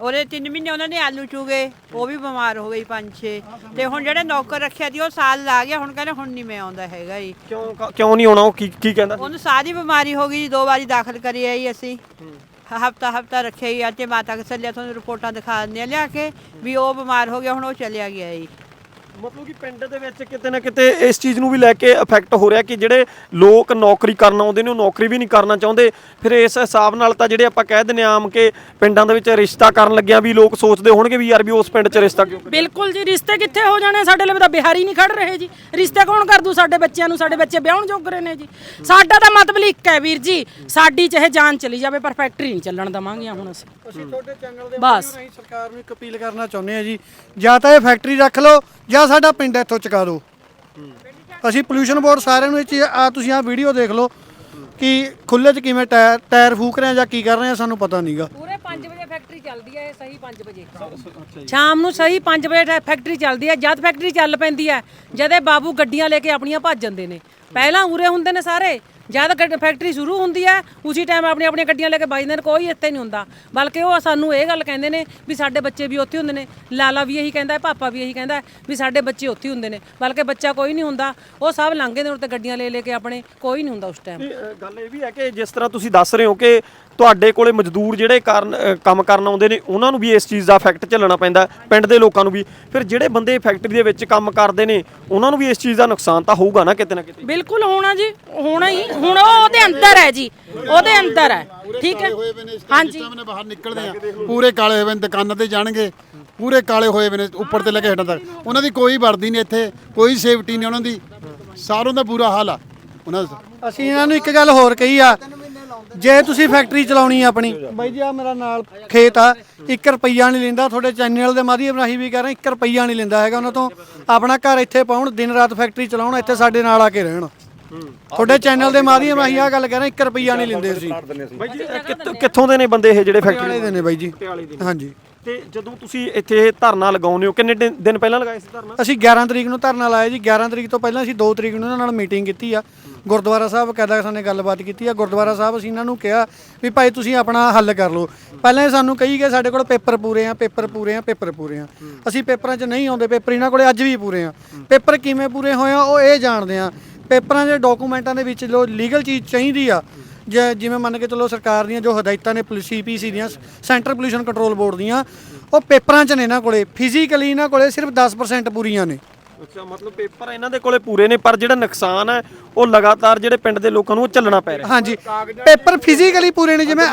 H: ਉਹਦੇ 3 ਮਹੀਨੇ ਉਹਨਾਂ ਨੇ ਆਲੂ ਚੂਗੇ ਉਹ ਵੀ ਬਿਮਾਰ ਹੋ ਗਈ ਪੰਜ ਛੇ। ਤੇ ਹੁਣ ਜਿਹੜੇ ਨੌਕਰ ਰੱਖਿਆ ਸੀ ਉਹ ਸਾਲ ਲਾ ਗਿਆ ਹੁਣ ਕਹਿੰਦੇ ਹੁਣ ਨਹੀਂ ਮੈਂ ਆਉਂਦਾ ਹੈਗਾ ਜੀ।
B: ਕਿਉਂ ਕਿਉਂ ਨਹੀਂ ਆਉਣਾ? ਉਹ ਕੀ ਕੀ ਕਹਿੰਦਾ
H: ਉਹਨੂੰ ਸਾਹ ਦੀ ਬਿਮਾਰੀ ਹੋ ਗਈ ਜੀ ਦੋ ਵਾਰੀ ਦਾਖਲ ਕਰੀ ਆਈ ਅਸੀਂ। ਹਫਤਾ ਹਫਤਾ ਰੱਖਿਆ ਹੀ ਅੱਜ ਮਾਤਾ ਕਸਲਿਆ ਤੁਹਾਨੂੰ ਰਿਪੋਰਟਾਂ ਦਿਖਾ ਦਿੰਦੇ ਆ। ਲਿਆ ਕੇ ਵੀ ਉਹ ਬਿਮਾਰ ਹੋ ਗਿਆ, ਹੁਣ ਉਹ ਚਲਿਆ ਗਿਆ ਜੀ।
B: ਮਤਲਬ ਕਿ ਪਿੰਡ ਦੇ ਵਿੱਚ ਕਿਤੇ ਨਾ ਕਿਤੇ ਇਸ ਚੀਜ਼ ਨੂੰ ਵੀ ਲੈ ਕੇ ਇਫੈਕਟ ਹੋ ਰਿਹਾ ਕਿ ਜਿਹੜੇ ਲੋਕ ਨੌਕਰੀ ਕਰਨ ਆਉਂਦੇ ਨੇ ਉਹ ਨੌਕਰੀ ਵੀ ਨਹੀਂ ਕਰਨਾ ਚਾਹੁੰਦੇ। ਫਿਰ ਇਸ ਹਿਸਾਬ ਨਾਲ ਤਾਂ ਜਿਹੜੇ ਆਪਾਂ ਕਹਿ ਹਾਂ ਆਮ ਕਿ ਪਿੰਡਾਂ ਦੇ ਵਿੱਚ ਰਿਸ਼ਤਾ ਕਰਨ ਲੱਗਿਆ ਵੀ ਲੋਕ ਸੋਚਦੇ ਹੋਣਗੇ ਵੀ ਯਾਰ ਵੀ ਉਸ ਪਿੰਡ 'ਚ ਰਿਸ਼ਤਾ ਕਿਉਂ ਕਰੀਏ?
C: ਬਿਲਕੁਲ ਜੀ ਰਿਸ਼ਤੇ ਕਿੱਥੇ ਹੋ ਜਾਣੇ ਸਾਡੇ ਲਈ ਤਾਂ ਬਿਹਾਰੀ ਨਹੀਂ ਖੜ ਰਹੇ ਜੀ। ਰਿਸ਼ਤੇ ਕੌਣ ਕਰ ਦੂ ਸਾਡੇ ਬੱਚਿਆਂ ਨੂੰ? ਸਾਡੇ ਬੱਚੇ ਵਿਆਹਣ ਜੋਗਰੇ ਨੇ ਜੀ। ਸਾਡਾ ਤਾਂ ਮਤਲਬ ਇੱਕ ਹੈ ਵੀਰ ਜੀ ਸਾਡੀ ਚਾਹੇ ਜਾਨ ਚਲੀ ਜਾਵੇ ਪਰ ਫੈਕਟਰੀ ਨਹੀਂ ਚੱਲਣ ਦਵਾਂਗੇ ਹੁਣ ਅਸੀਂ।
A: ਅਸੀਂ ਤੁਹਾਡੇ ਚੈਨਲ ਦੇ
C: ਬਸ।
A: ਰਾਹੀਂ ਸਰਕਾਰ ਨੂੰ ਇੱਕ ਅਪੀਲ ਕਰਨਾ ਚਾਹੁੰਦੇ ਆ ਜੀ। ਜਾਂ ਤਾਂ ਇਹ ਫੈਕਟਰੀ ਰੱਖ ਲਓ ਜਾਂ ਸਾਡਾ ਪਿੰਡ ਇੱਥੋਂ ਚੁਕਾ ਦਿਓ। ਅਸੀਂ ਪੋਲੂਸ਼ਨ ਬੋਰਡ ਸਾਰਿਆਂ ਨੂੰ ਇਹ ਚੀਜ਼ ਆ ਤੁਸੀਂ ਆ ਵੀਡੀਓ ਦੇਖ ਲਓ ਕਿ ਖੁੱਲੇ 'ਚ ਕਿਵੇਂ ਟਾਇਰ ਟਾਇਰ ਫੂਕ ਰਹੇ ਆ ਜਾਂ ਕੀ ਕਰ ਰਹੇ ਆ, ਸਾਨੂੰ ਪਤਾ ਨਹੀਂਗਾ।
F: ਪੂਰੇ 5 ਵਜੇ ਫੈਕਟਰੀ ਚੱਲਦੀ ਹੈ ਸਹੀ 5 ਵਜੇ। ਸ਼ਾਮ ਨੂੰ ਸਹੀ 5 ਵਜੇ ਟੈ- ਫੈਕਟਰੀ ਚੱਲਦੀ ਹੈ ਜਦ ਫੈਕਟਰੀ ਚੱਲ ਪੈਂਦੀ ਹੈ ਜਦ ਇਹ ਬਾਬੂ ਗੱਡੀਆਂ ਲੈ ਕੇ ਆਪਣੀਆਂ ਭੱਜ ਜਾਂਦੇ ਨੇ। ਪਹਿਲਾਂ ਉਰੇ ਹੁੰਦੇ ਨੇ ਸਾਰੇ ਜਦ ਗੱਡ- ਫੈਕਟਰੀ ਸ਼ੁਰੂ ਹੁੰਦੀ ਹੈ ਉਸੇ ਟਾਈਮ ਆਪਣੀ ਆਪਣੀਆਂ ਗੱਡੀਆਂ ਲੈ ਕੇ ਵੱਜਦੇ ਨੇ ਕੋਈ ਇੱਥੇ ਨਹੀਂ ਹੁੰਦਾ। ਬਲਕਿ ਉਹ ਸਾਨੂੰ ਇਹ ਗੱਲ ਕਹਿੰਦੇ ਨੇ ਵੀ ਸਾਡੇ ਬੱਚੇ ਵੀ ਉੱਥੇ ਹੁੰਦੇ ਨੇ। ਲਾਲਾ ਵੀ ਇਹੀ ਕਹਿੰਦਾ ਹੈ ਪਾਪਾ ਵੀ ਇਹੀ ਕਹਿੰਦਾ ਹੈ ਵੀ ਸਾਡੇ ਬੱਚੇ ਉੱਥੇ ਹੀ ਹੁੰਦੇ ਨੇ। ਬਲਕਿ ਬੱਚਾ ਕੋਈ ਨਹੀਂ ਹੁੰਦਾ ਉਹ ਸਭ ਲੰਘੇ ਨੇ ਉੱਤੇ ਗੱਡੀਆਂ ਲੈ ਲੈ ਕੇ ਆਪਣੇ ਕੋਈ ਨਹੀਂ ਹੁੰਦਾ ਉਸ ਟਾਈਮ
B: ਤੇ, ਅ, ਗੱਲ ਇਹ ਵੀ ਹੈ ਕਿ ਜਿਸ ਤਰ੍ਹਾਂ ਤੁਸੀਂ ਦੱਸ ਰਹੇ ਹੋ ਕਿ ਤੁਹਾਡੇ ਕੋਲੇ ਮਜ਼ਦੂਰ ਜਿਹੜੇ ਕਾਰਨ ਕੰਮ ਕਰਨ ਆਉਂਦੇ ਨੇ ਉਹਨਾਂ ਨੂੰ ਵੀ ਇਸ ਚੀਜ਼ ਦਾ ਇਫੈਕਟ ਝੱਲਣਾ ਪੈਂਦਾ ਪਿੰਡ ਦੇ ਲੋਕਾਂ ਨੂੰ ਵੀ। ਫਿਰ ਜਿਹੜੇ ਬੰਦੇ ਫੈਕਟਰੀ ਦੇ ਵਿੱਚ ਕੰਮ ਕਰਦੇ ਨੇ ਉਹਨਾਂ ਨੂੰ ਵੀ ਇਸ ਚੀਜ਼ ਦਾ ਨੁਕਸਾਨ ਤਾਂ ਹੋਊਗਾ ਨਾ ਕਿਤੇ ਨਾ ਕਿਤੇ?
C: ਬਿਲਕੁਲ ਹੋਣਾ ਜੀ ਹੋਣਾ ਹੀ ਹੁਣ ਉਹ ਉਹਦੇ ਅੰਦਰ ਹੈ ਜੀ ਉਹਦੇ ਅੰਦਰ ਹੈ ਠੀਕ ਹੈ? ਹਾਂਜੀ।
D: ਨੇ ਬਾਹਰ ਨਿਕਲਦੇ ਆ ਪੂਰੇ ਕਾਲੇ ਹੋਏ ਨੇ ਦੁਕਾਨਾਂ ਤੇ ਜਾਣਗੇ ਪੂਰੇ ਕਾਲੇ ਹੋਏ ਵੇ ਨੇ ਉੱਪਰ ਤੇ ਲੈ ਕੇ ਹੇਠਾਂ ਤੱਕ। ਉਹਨਾਂ ਦੀ ਕੋਈ ਵਰਦੀ ਨਹੀਂ ਇੱਥੇ ਕੋਈ ਸੇਫਟੀ ਨਹੀਂ ਉਹਨਾਂ ਦੀ। ਸਾਰੋਂ ਦਾ ਬੁਰਾ ਹਾਲ ਆ। ਉਹਨਾਂ ਦਾ
A: ਅਸੀਂ ਇਹਨਾਂ ਨੂੰ ਇੱਕ ਗੱਲ ਹੋਰ ਕਹੀ ਆ ਜੇ ਤੁਸੀਂ ਫੈਕਟਰੀ ਚਲਾਉਣੀ ਆ ਆਪਣੀ। ਬਾਈ ਜੀ ਆ ਮੇਰਾ ਨਾਲ ਖੇਤ ਆ 1 ਰੁਪਈਆ ਨਹੀਂ ਲੈਂਦਾ ਤੁਹਾਡੇ ਚੈਨਲ ਦੇ ਮਾਧਿਅਮ ਰਾਹੀਂ ਵੀ ਕਰ ਰਹੇ 1 ਰੁਪਈਆ ਨਹੀਂ ਲੈਂਦਾ ਹੈਗਾ ਉਹਨਾਂ ਤੋਂ ਆਪਣਾ ਘਰ ਇੱਥੇ ਪਾਉਣ ਦਿਨ ਰਾਤ ਫੈਕਟਰੀ ਚਲਾਉਣ ਇੱਥੇ ਸਾਡੇ ਨਾਲ ਆ ਕੇ ਰਹਿਣ। ਤੁਹਾਡੇ ਚੈਨਲ ਦੇ ਮਾਧਿਅਮ ਅਸੀਂ ਆਹ ਗੱਲ ਕਹਿ ਰਹੇ 1 ਰੁਪਈਆ ਨਹੀਂ ਲੈਂਦੇ ਸੀ
B: ਬਾਈ ਜੀ ਇਹ ਕਿੱਥੋਂ- ਕਿੱਥੋਂ ਦੇ ਨੇ ਬੰਦੇ ਇਹ ਜਿਹੜੇ
A: ਪਟਿਆਲੇ
B: ਫੈਕਟਰੀ
A: ਦੇ ਨੇ ਬਾਈ ਜੀ।
B: ਪਟਿਆਲੇ ਦੇ ਨੇ।
A: ਹਾਂਜੀ।
B: ਤੇ ਜਦੋਂ ਤੁਸੀਂ ਇੱਥੇ ਧਰਨਾ ਲਗਾਉਂਦੇ ਹੋ ਕਿੰਨੇ ਦਿਨ ਦਿਨ ਪਹਿਲਾਂ ਲਗਾਏ ਸੀ ਧਰਨਾ?
A: ਅਸੀਂ 11 ਤਰੀਕ ਨੂੰ ਧਰਨਾ ਲਾਇਆ ਜੀ। 11 ਤਰੀਕ ਤੋਂ ਪਹਿਲਾਂ ਅਸੀਂ 2 ਤਰੀਕ ਨੂੰ ਇਹਨਾਂ ਨਾਲ ਮੀਟਿੰਗ ਕੀਤੀ ਆ। ਗੁਰਦੁਆਰਾ ਸਾਹਿਬ ਕਾਇਦਾ ਸਾਨੇ ਗੱਲਬਾਤ ਕੀਤੀ ਆ। ਗੁਰਦੁਆਰਾ ਸਾਹਿਬ ਅਸੀਂ ਇਹਨਾਂ ਨੂੰ ਕਿਹਾ ਵੀ ਭਾਈ ਤੁਸੀਂ ਆਪਣਾ ਹੱਲ ਕਰ ਲਓ। ਪਹਿਲਾਂ ਇਹ ਸਾਨੂੰ ਕਹੀ ਗਏ ਸਾਡੇ ਕੋਲ ਪੇਪਰ ਪੂਰੇ ਆ ਪੇਪਰ ਪੂਰੇ ਆ ਪੇਪਰ ਪੂਰੇ ਆ। ਅਸੀਂ ਪੇਪਰਾਂ 'ਚ ਨਹੀਂ ਆਉਂਦੇ ਪੇਪਰ ਇਹਨਾਂ ਕੋਲੇ ਅੱਜ ਵੀ ਪੂਰੇ ਆ। ਪੇਪਰ ਕਿਵੇਂ ਪੂਰੇ ਹੋਏ ਆ ਉਹ ਇਹ ਜਾਣਦੇ ਆ। ਪੇਪਰਾਂ ਦੇ ਡਾਕੂਮੈਂਟਾਂ ਦੇ ਵਿੱਚ ਜੋ ਲੀਗਲ ਚੀਜ਼ ਚਾਹੀਦੀ ਆ। ਜ- ਜਿਵੇਂ ਮੰਨ ਕੇ ਚੱਲੋ ਸਰਕਾਰ ਦੀਆਂ ਜੋ ਹਦਾਇਤਾਂ ਨੇ ਸੀਪੀਸੀ ਦੀਆਂ ਸੈਂਟਰ ਪੋਲੂਸ਼ਨ ਕੰਟਰੋਲ ਬੋਰਡ ਦੀਆਂ ਉਹ ਪੇਪਰਾਂ 'ਚ ਨੇ ਇਹਨਾਂ ਕੋਲੇ। ਫਿਜ਼ੀਕਲੀ ਇਹਨਾਂ ਕੋਲੇ ਸਿਰਫ 10% ਪੂਰੀਆਂ ਨੇ।
B: ਅੱਛਾ ਮਤਲਬ ਪੇਪਰ ਇਹਨਾਂ ਦੇ ਕੋਲੇ ਪੂਰੇ ਨੇ ਪਰ ਜਿਹੜਾ ਨੁਕਸਾਨ ਹੈ ਉਹ ਲਗਾਤਾਰ ਜਿਹੜੇ ਪਿੰਡ ਦੇ ਲੋਕਾਂ ਨੂੰ ਉਹ ਝੱਲਣਾ ਪੈ ਰਿਹਾ।
A: ਹਾਂਜੀ। ਪੇਪਰ ਫਿਜ਼ੀਕਲੀ ਪੂਰੇ ਨੇ ਜਿਵੇਂ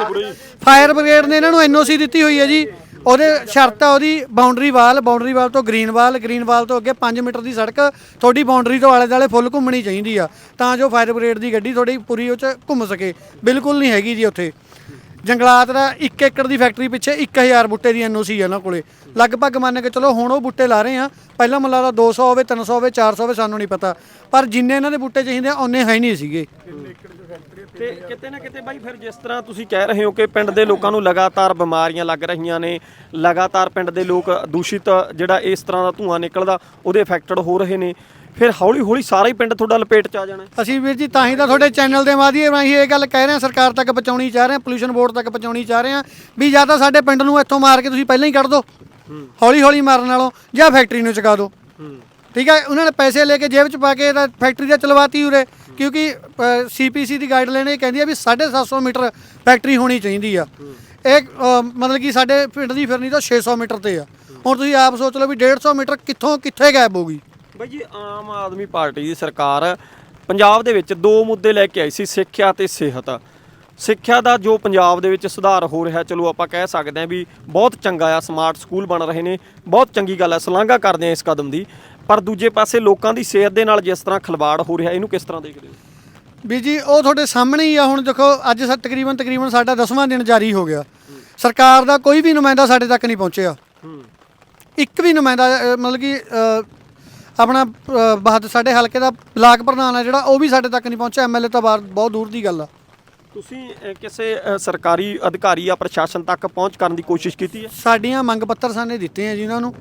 A: ਫਾਇਰ ਬ੍ਰਿਗੇਡ ਨੇ ਇਹਨਾਂ ਨੂੰ ਐਨਓਸੀ ਦਿੱਤੀ ਹੋਈ ਹੈ ਜੀ। ਉਹਦੇ ਸ਼ਰਤ ਆ ਉਹਦੀ ਬਾਉਂਡਰੀ ਵਾਲ ਬਾਉਂਡਰੀ ਵਾਲ ਤੋਂ ਗ੍ਰੀਨ ਵਾਲ ਗ੍ਰੀਨ ਵਾਲ ਤੋਂ ਅੱਗੇ 5 ਮੀਟਰ ਦੀ ਸੜਕ, ਤੁਹਾਡੀ ਬਾਉਂਡਰੀ ਤੋਂ ਆਲੇ ਦੁਆਲੇ ਫੁੱਲ ਘੁੰਮਣੀ ਚਾਹੀਦੀ ਆ, ਤਾਂ ਜੋ ਫਾਇਰ ਬ੍ਰਿਗੇਡ ਦੀ ਗੱਡੀ ਤੁਹਾਡੀ ਪੂਰੀ ਉਹ ਚ ਘੁੰਮ ਸਕੇ। ਬਿਲਕੁਲ ਨਹੀਂ ਹੈਗੀ ਜੀ ਉੱਥੇ। ਜੰਗਲਾਤ ਦਾ 1 ਏਕੜ ਦੀ ਫੈਕਟਰੀ ਪਿੱਛੇ 1000 ਬੂਟੇ ਦੀ ਐਨਓਸੀ ਹੈ ਇਹਨਾਂ ਕੋਲੇ। ਲਗਭਗ ਮੰਨ ਕੇ ਚਲੋ ਹੁਣ ਉਹ ਬੂਟੇ ਲਾ ਰਹੇ ਆ, ਪਹਿਲਾਂ ਮੁੱਲਾ ਦਾ 200 ਹੋਵੇ 300 ਹੋਵੇ 400 ਹੋਵੇ, ਸਾਨੂੰ ਨਹੀਂ ਪਤਾ। ਪਰ ਜਿੰਨੇ ਇਹਨਾਂ ਦੇ ਬੂਟੇ ਚਾਹੀਦੇ ਆ ਉਹਨੇ ਹੈ ਹੀ ਨਹੀਂ ਸੀਗੇ।
B: ਤੇ ਕਿਤੇ ਨਾ ਕਿਤੇ ਬਾਈ ਫਿਰ ਜਿਸ ਤਰ੍ਹਾਂ ਤੁਸੀਂ ਕਹਿ ਰਹੇ ਹੋ ਕਿ ਪਿੰਡ ਦੇ ਲੋਕਾਂ ਨੂੰ ਲਗਾਤਾਰ ਬਿਮਾਰੀਆਂ ਲੱਗ ਰਹੀਆਂ ਨੇ, ਲਗਾਤਾਰ ਪਿੰਡ ਦੇ ਲੋਕ ਦੂਸ਼ਿਤ ਜਿਹੜਾ ਇਸ ਤਰ੍ਹਾਂ ਦਾ ਧੂਆਂ ਨਿਕਲਦਾ, ਉਹਦੇ ਅਫੈਕਟਡ ਹੋ ਰਹੇ ਨੇ। ਫਿਰ ਹੌਲੀ ਹੌਲੀ ਸਾਰਾ ਹੀ ਪਿੰਡ ਤੁਹਾਡਾ ਲਪੇਟ ਚ ਆ ਜਾਣਾ। ਹੈ।
A: ਅਸੀਂ ਵੀਰ ਜੀ ਤਾਂ ਹੀ ਤਾਂ ਤੁਹਾਡੇ ਚੈਨਲ ਦੇ ਮਾਧਿਅਮ ਰਾਹੀਂ ਇਹ ਗੱਲ ਕਹਿ ਰਹੇ ਹਾਂ ਸਰਕਾਰ ਤੱਕ ਪਹੁੰਚਾਉਣੀ ਚਾਹ ਰਹੇ ਹਾਂ ਪੋਲੂਸ਼ਨ ਬੋਰਡ ਤੱਕ ਪਹੁੰਚਾਉਣੀ ਚਾਹ ਰਹੇ ਹਾਂ ਵੀ ਜਾਂ ਤਾਂ ਸਾਡੇ ਪਿੰਡ ਨੂੰ ਇੱਥੋਂ ਮਾਰ ਕੇ ਤੁਸੀਂ ਪਹਿਲਾਂ ਹੀ ਕੱਢ ਦਿਓ। ਹੌਲੀ ਹੌਲੀ ਮਾਰਨ ਨਾਲੋਂ ਜਾਂ ਫੈਕਟਰੀ ਨੂੰ ਚੁਕਾ ਦਿਓ। ਠੀਕ ਹੈ ਉਹਨਾਂ ਨੇ ਪੈਸੇ ਲੈ ਕੇ ਜੇਬ 'ਚ ਪਾ ਕੇ ਤਾਂ ਫੈਕਟਰੀ ਦਾ ਚਲਵਾਤੀ ਉਰੇ ਕਿਉਂਕਿ ਸੀਪੀਸੀ ਦੀ ਗਾਈਡਲਾਈਨ ਇਹ ਕਹਿੰਦੀ ਆ ਵੀ 750 ਮੀਟਰ ਫੈਕਟਰੀ ਹੋਣੀ ਚਾਹੀਦੀ ਆ। ਇਹ ਮਤਲਬ ਕਿ ਸਾਡੇ ਪਿੰਡ ਦੀ ਫਿਰਨੀ ਤਾਂ 600 ਮੀਟਰ ਤੇ ਆ। ਹੁਣ ਤੁਸੀਂ ਆਪ ਸੋਚ ਲਓ ਵੀ 150 ਮੀਟਰ ਕਿੱਥੋਂ ਕਿੱਥੇ ਗਾਇਬ ਹੋਗੀ
B: ਬਾਈ ਜੀ ਆਮ ਆਦਮੀ ਪਾਰਟੀ ਦੀ ਸਰਕਾਰ ਪੰਜਾਬ ਦੇ ਵਿੱਚ ਦੋ ਮੁੱਦੇ ਲੈ ਕੇ ਆਈ ਸੀ ਸਿੱਖਿਆ ਤੇ ਸਿਹਤ। ਸਿੱਖਿਆ ਦਾ ਜੋ ਪੰਜਾਬ ਦੇ ਵਿੱਚ ਸੁਧਾਰ ਹੋ ਰਿਹਾ ਚਲੋ ਆਪਾਂ ਕਹਿ ਸਕਦੇ ਹਾਂ ਵੀ ਬਹੁਤ ਚੰਗਾ ਆ ਸਮਾਰਟ ਸਕੂਲ ਬਣ ਰਹੇ ਨੇ ਬਹੁਤ ਚੰਗੀ ਗੱਲ ਹੈ ਸ਼ਲਾਘਾ ਕਰਦੇ ਆ ਇਸ ਕਦਮ ਦੀ। ਪਰ ਦੂਜੇ ਪਾਸੇ ਲੋਕਾਂ ਦੀ ਸਿਹਤ ਦੇ ਨਾਲ ਜਿਸ ਤਰ੍ਹਾਂ ਖਿਲਵਾੜ ਹੋ ਰਿਹਾ ਇਹਨੂੰ ਕਿਸ ਤਰ੍ਹਾਂ ਦੇਖਦੇ ਹੋ?
A: ਵੀ ਜੀ ਉਹ ਤੁਹਾਡੇ ਸਾਹਮਣੇ ਹੀ ਆ ਹੁਣ ਦੇਖੋ ਅੱਜ ਸਾ ਤਕਰੀਬਨ ਤਕਰੀਬਨ ਸਾਡਾ 10ਵਾਂ ਦਿਨ ਜਾਰੀ ਹੋ ਗਿਆ। ਸਰਕਾਰ ਦਾ ਕੋਈ ਵੀ ਨੁਮਾਇੰਦਾ ਸਾਡੇ ਤੱਕ ਨਹੀਂ ਪਹੁੰਚਿਆ। ਇੱਕ ਵੀ ਨੁਮਾਇੰਦਾ ਮਤਲਬ ਕਿ ਆਪਣਾ ਅ, ਬਹਾਦਰ ਸਾਡੇ ਹਲਕੇ ਦਾ ਬਲਾਕ ਪ੍ਰਧਾਨ ਆ ਜਿਹੜਾ ਉਹ ਵੀ ਸਾਡੇ ਤੱਕ ਨਹੀਂ ਪਹੁੰਚਿਆ। ਐਮਐਲਏ ਤਾਂ ਬਾਹਰ ਬਹੁਤ ਦੂਰ ਦੀ ਗੱਲ ਆ।
B: ਤੁਸੀਂ ਅਹ, ਕਿਸੇ ਅਹ, ਸਰਕਾਰੀ ਅਧਿਕਾਰੀ ਜਾਂ ਪ੍ਰਸ਼ਾਸਨ ਤੱਕ ਪਹੁੰਚ ਕਰਨ ਦੀ ਕੋਸ਼ਿਸ਼ ਕੀਤੀ ਹੈ?
A: ਸਾਡੀਆਂ ਮੰਗ ਪੱਤਰ ਸਾਨੇ ਦਿੱਤੇ ਆ ਜੀ ਉਹਨਾਂ ਨੂੰ।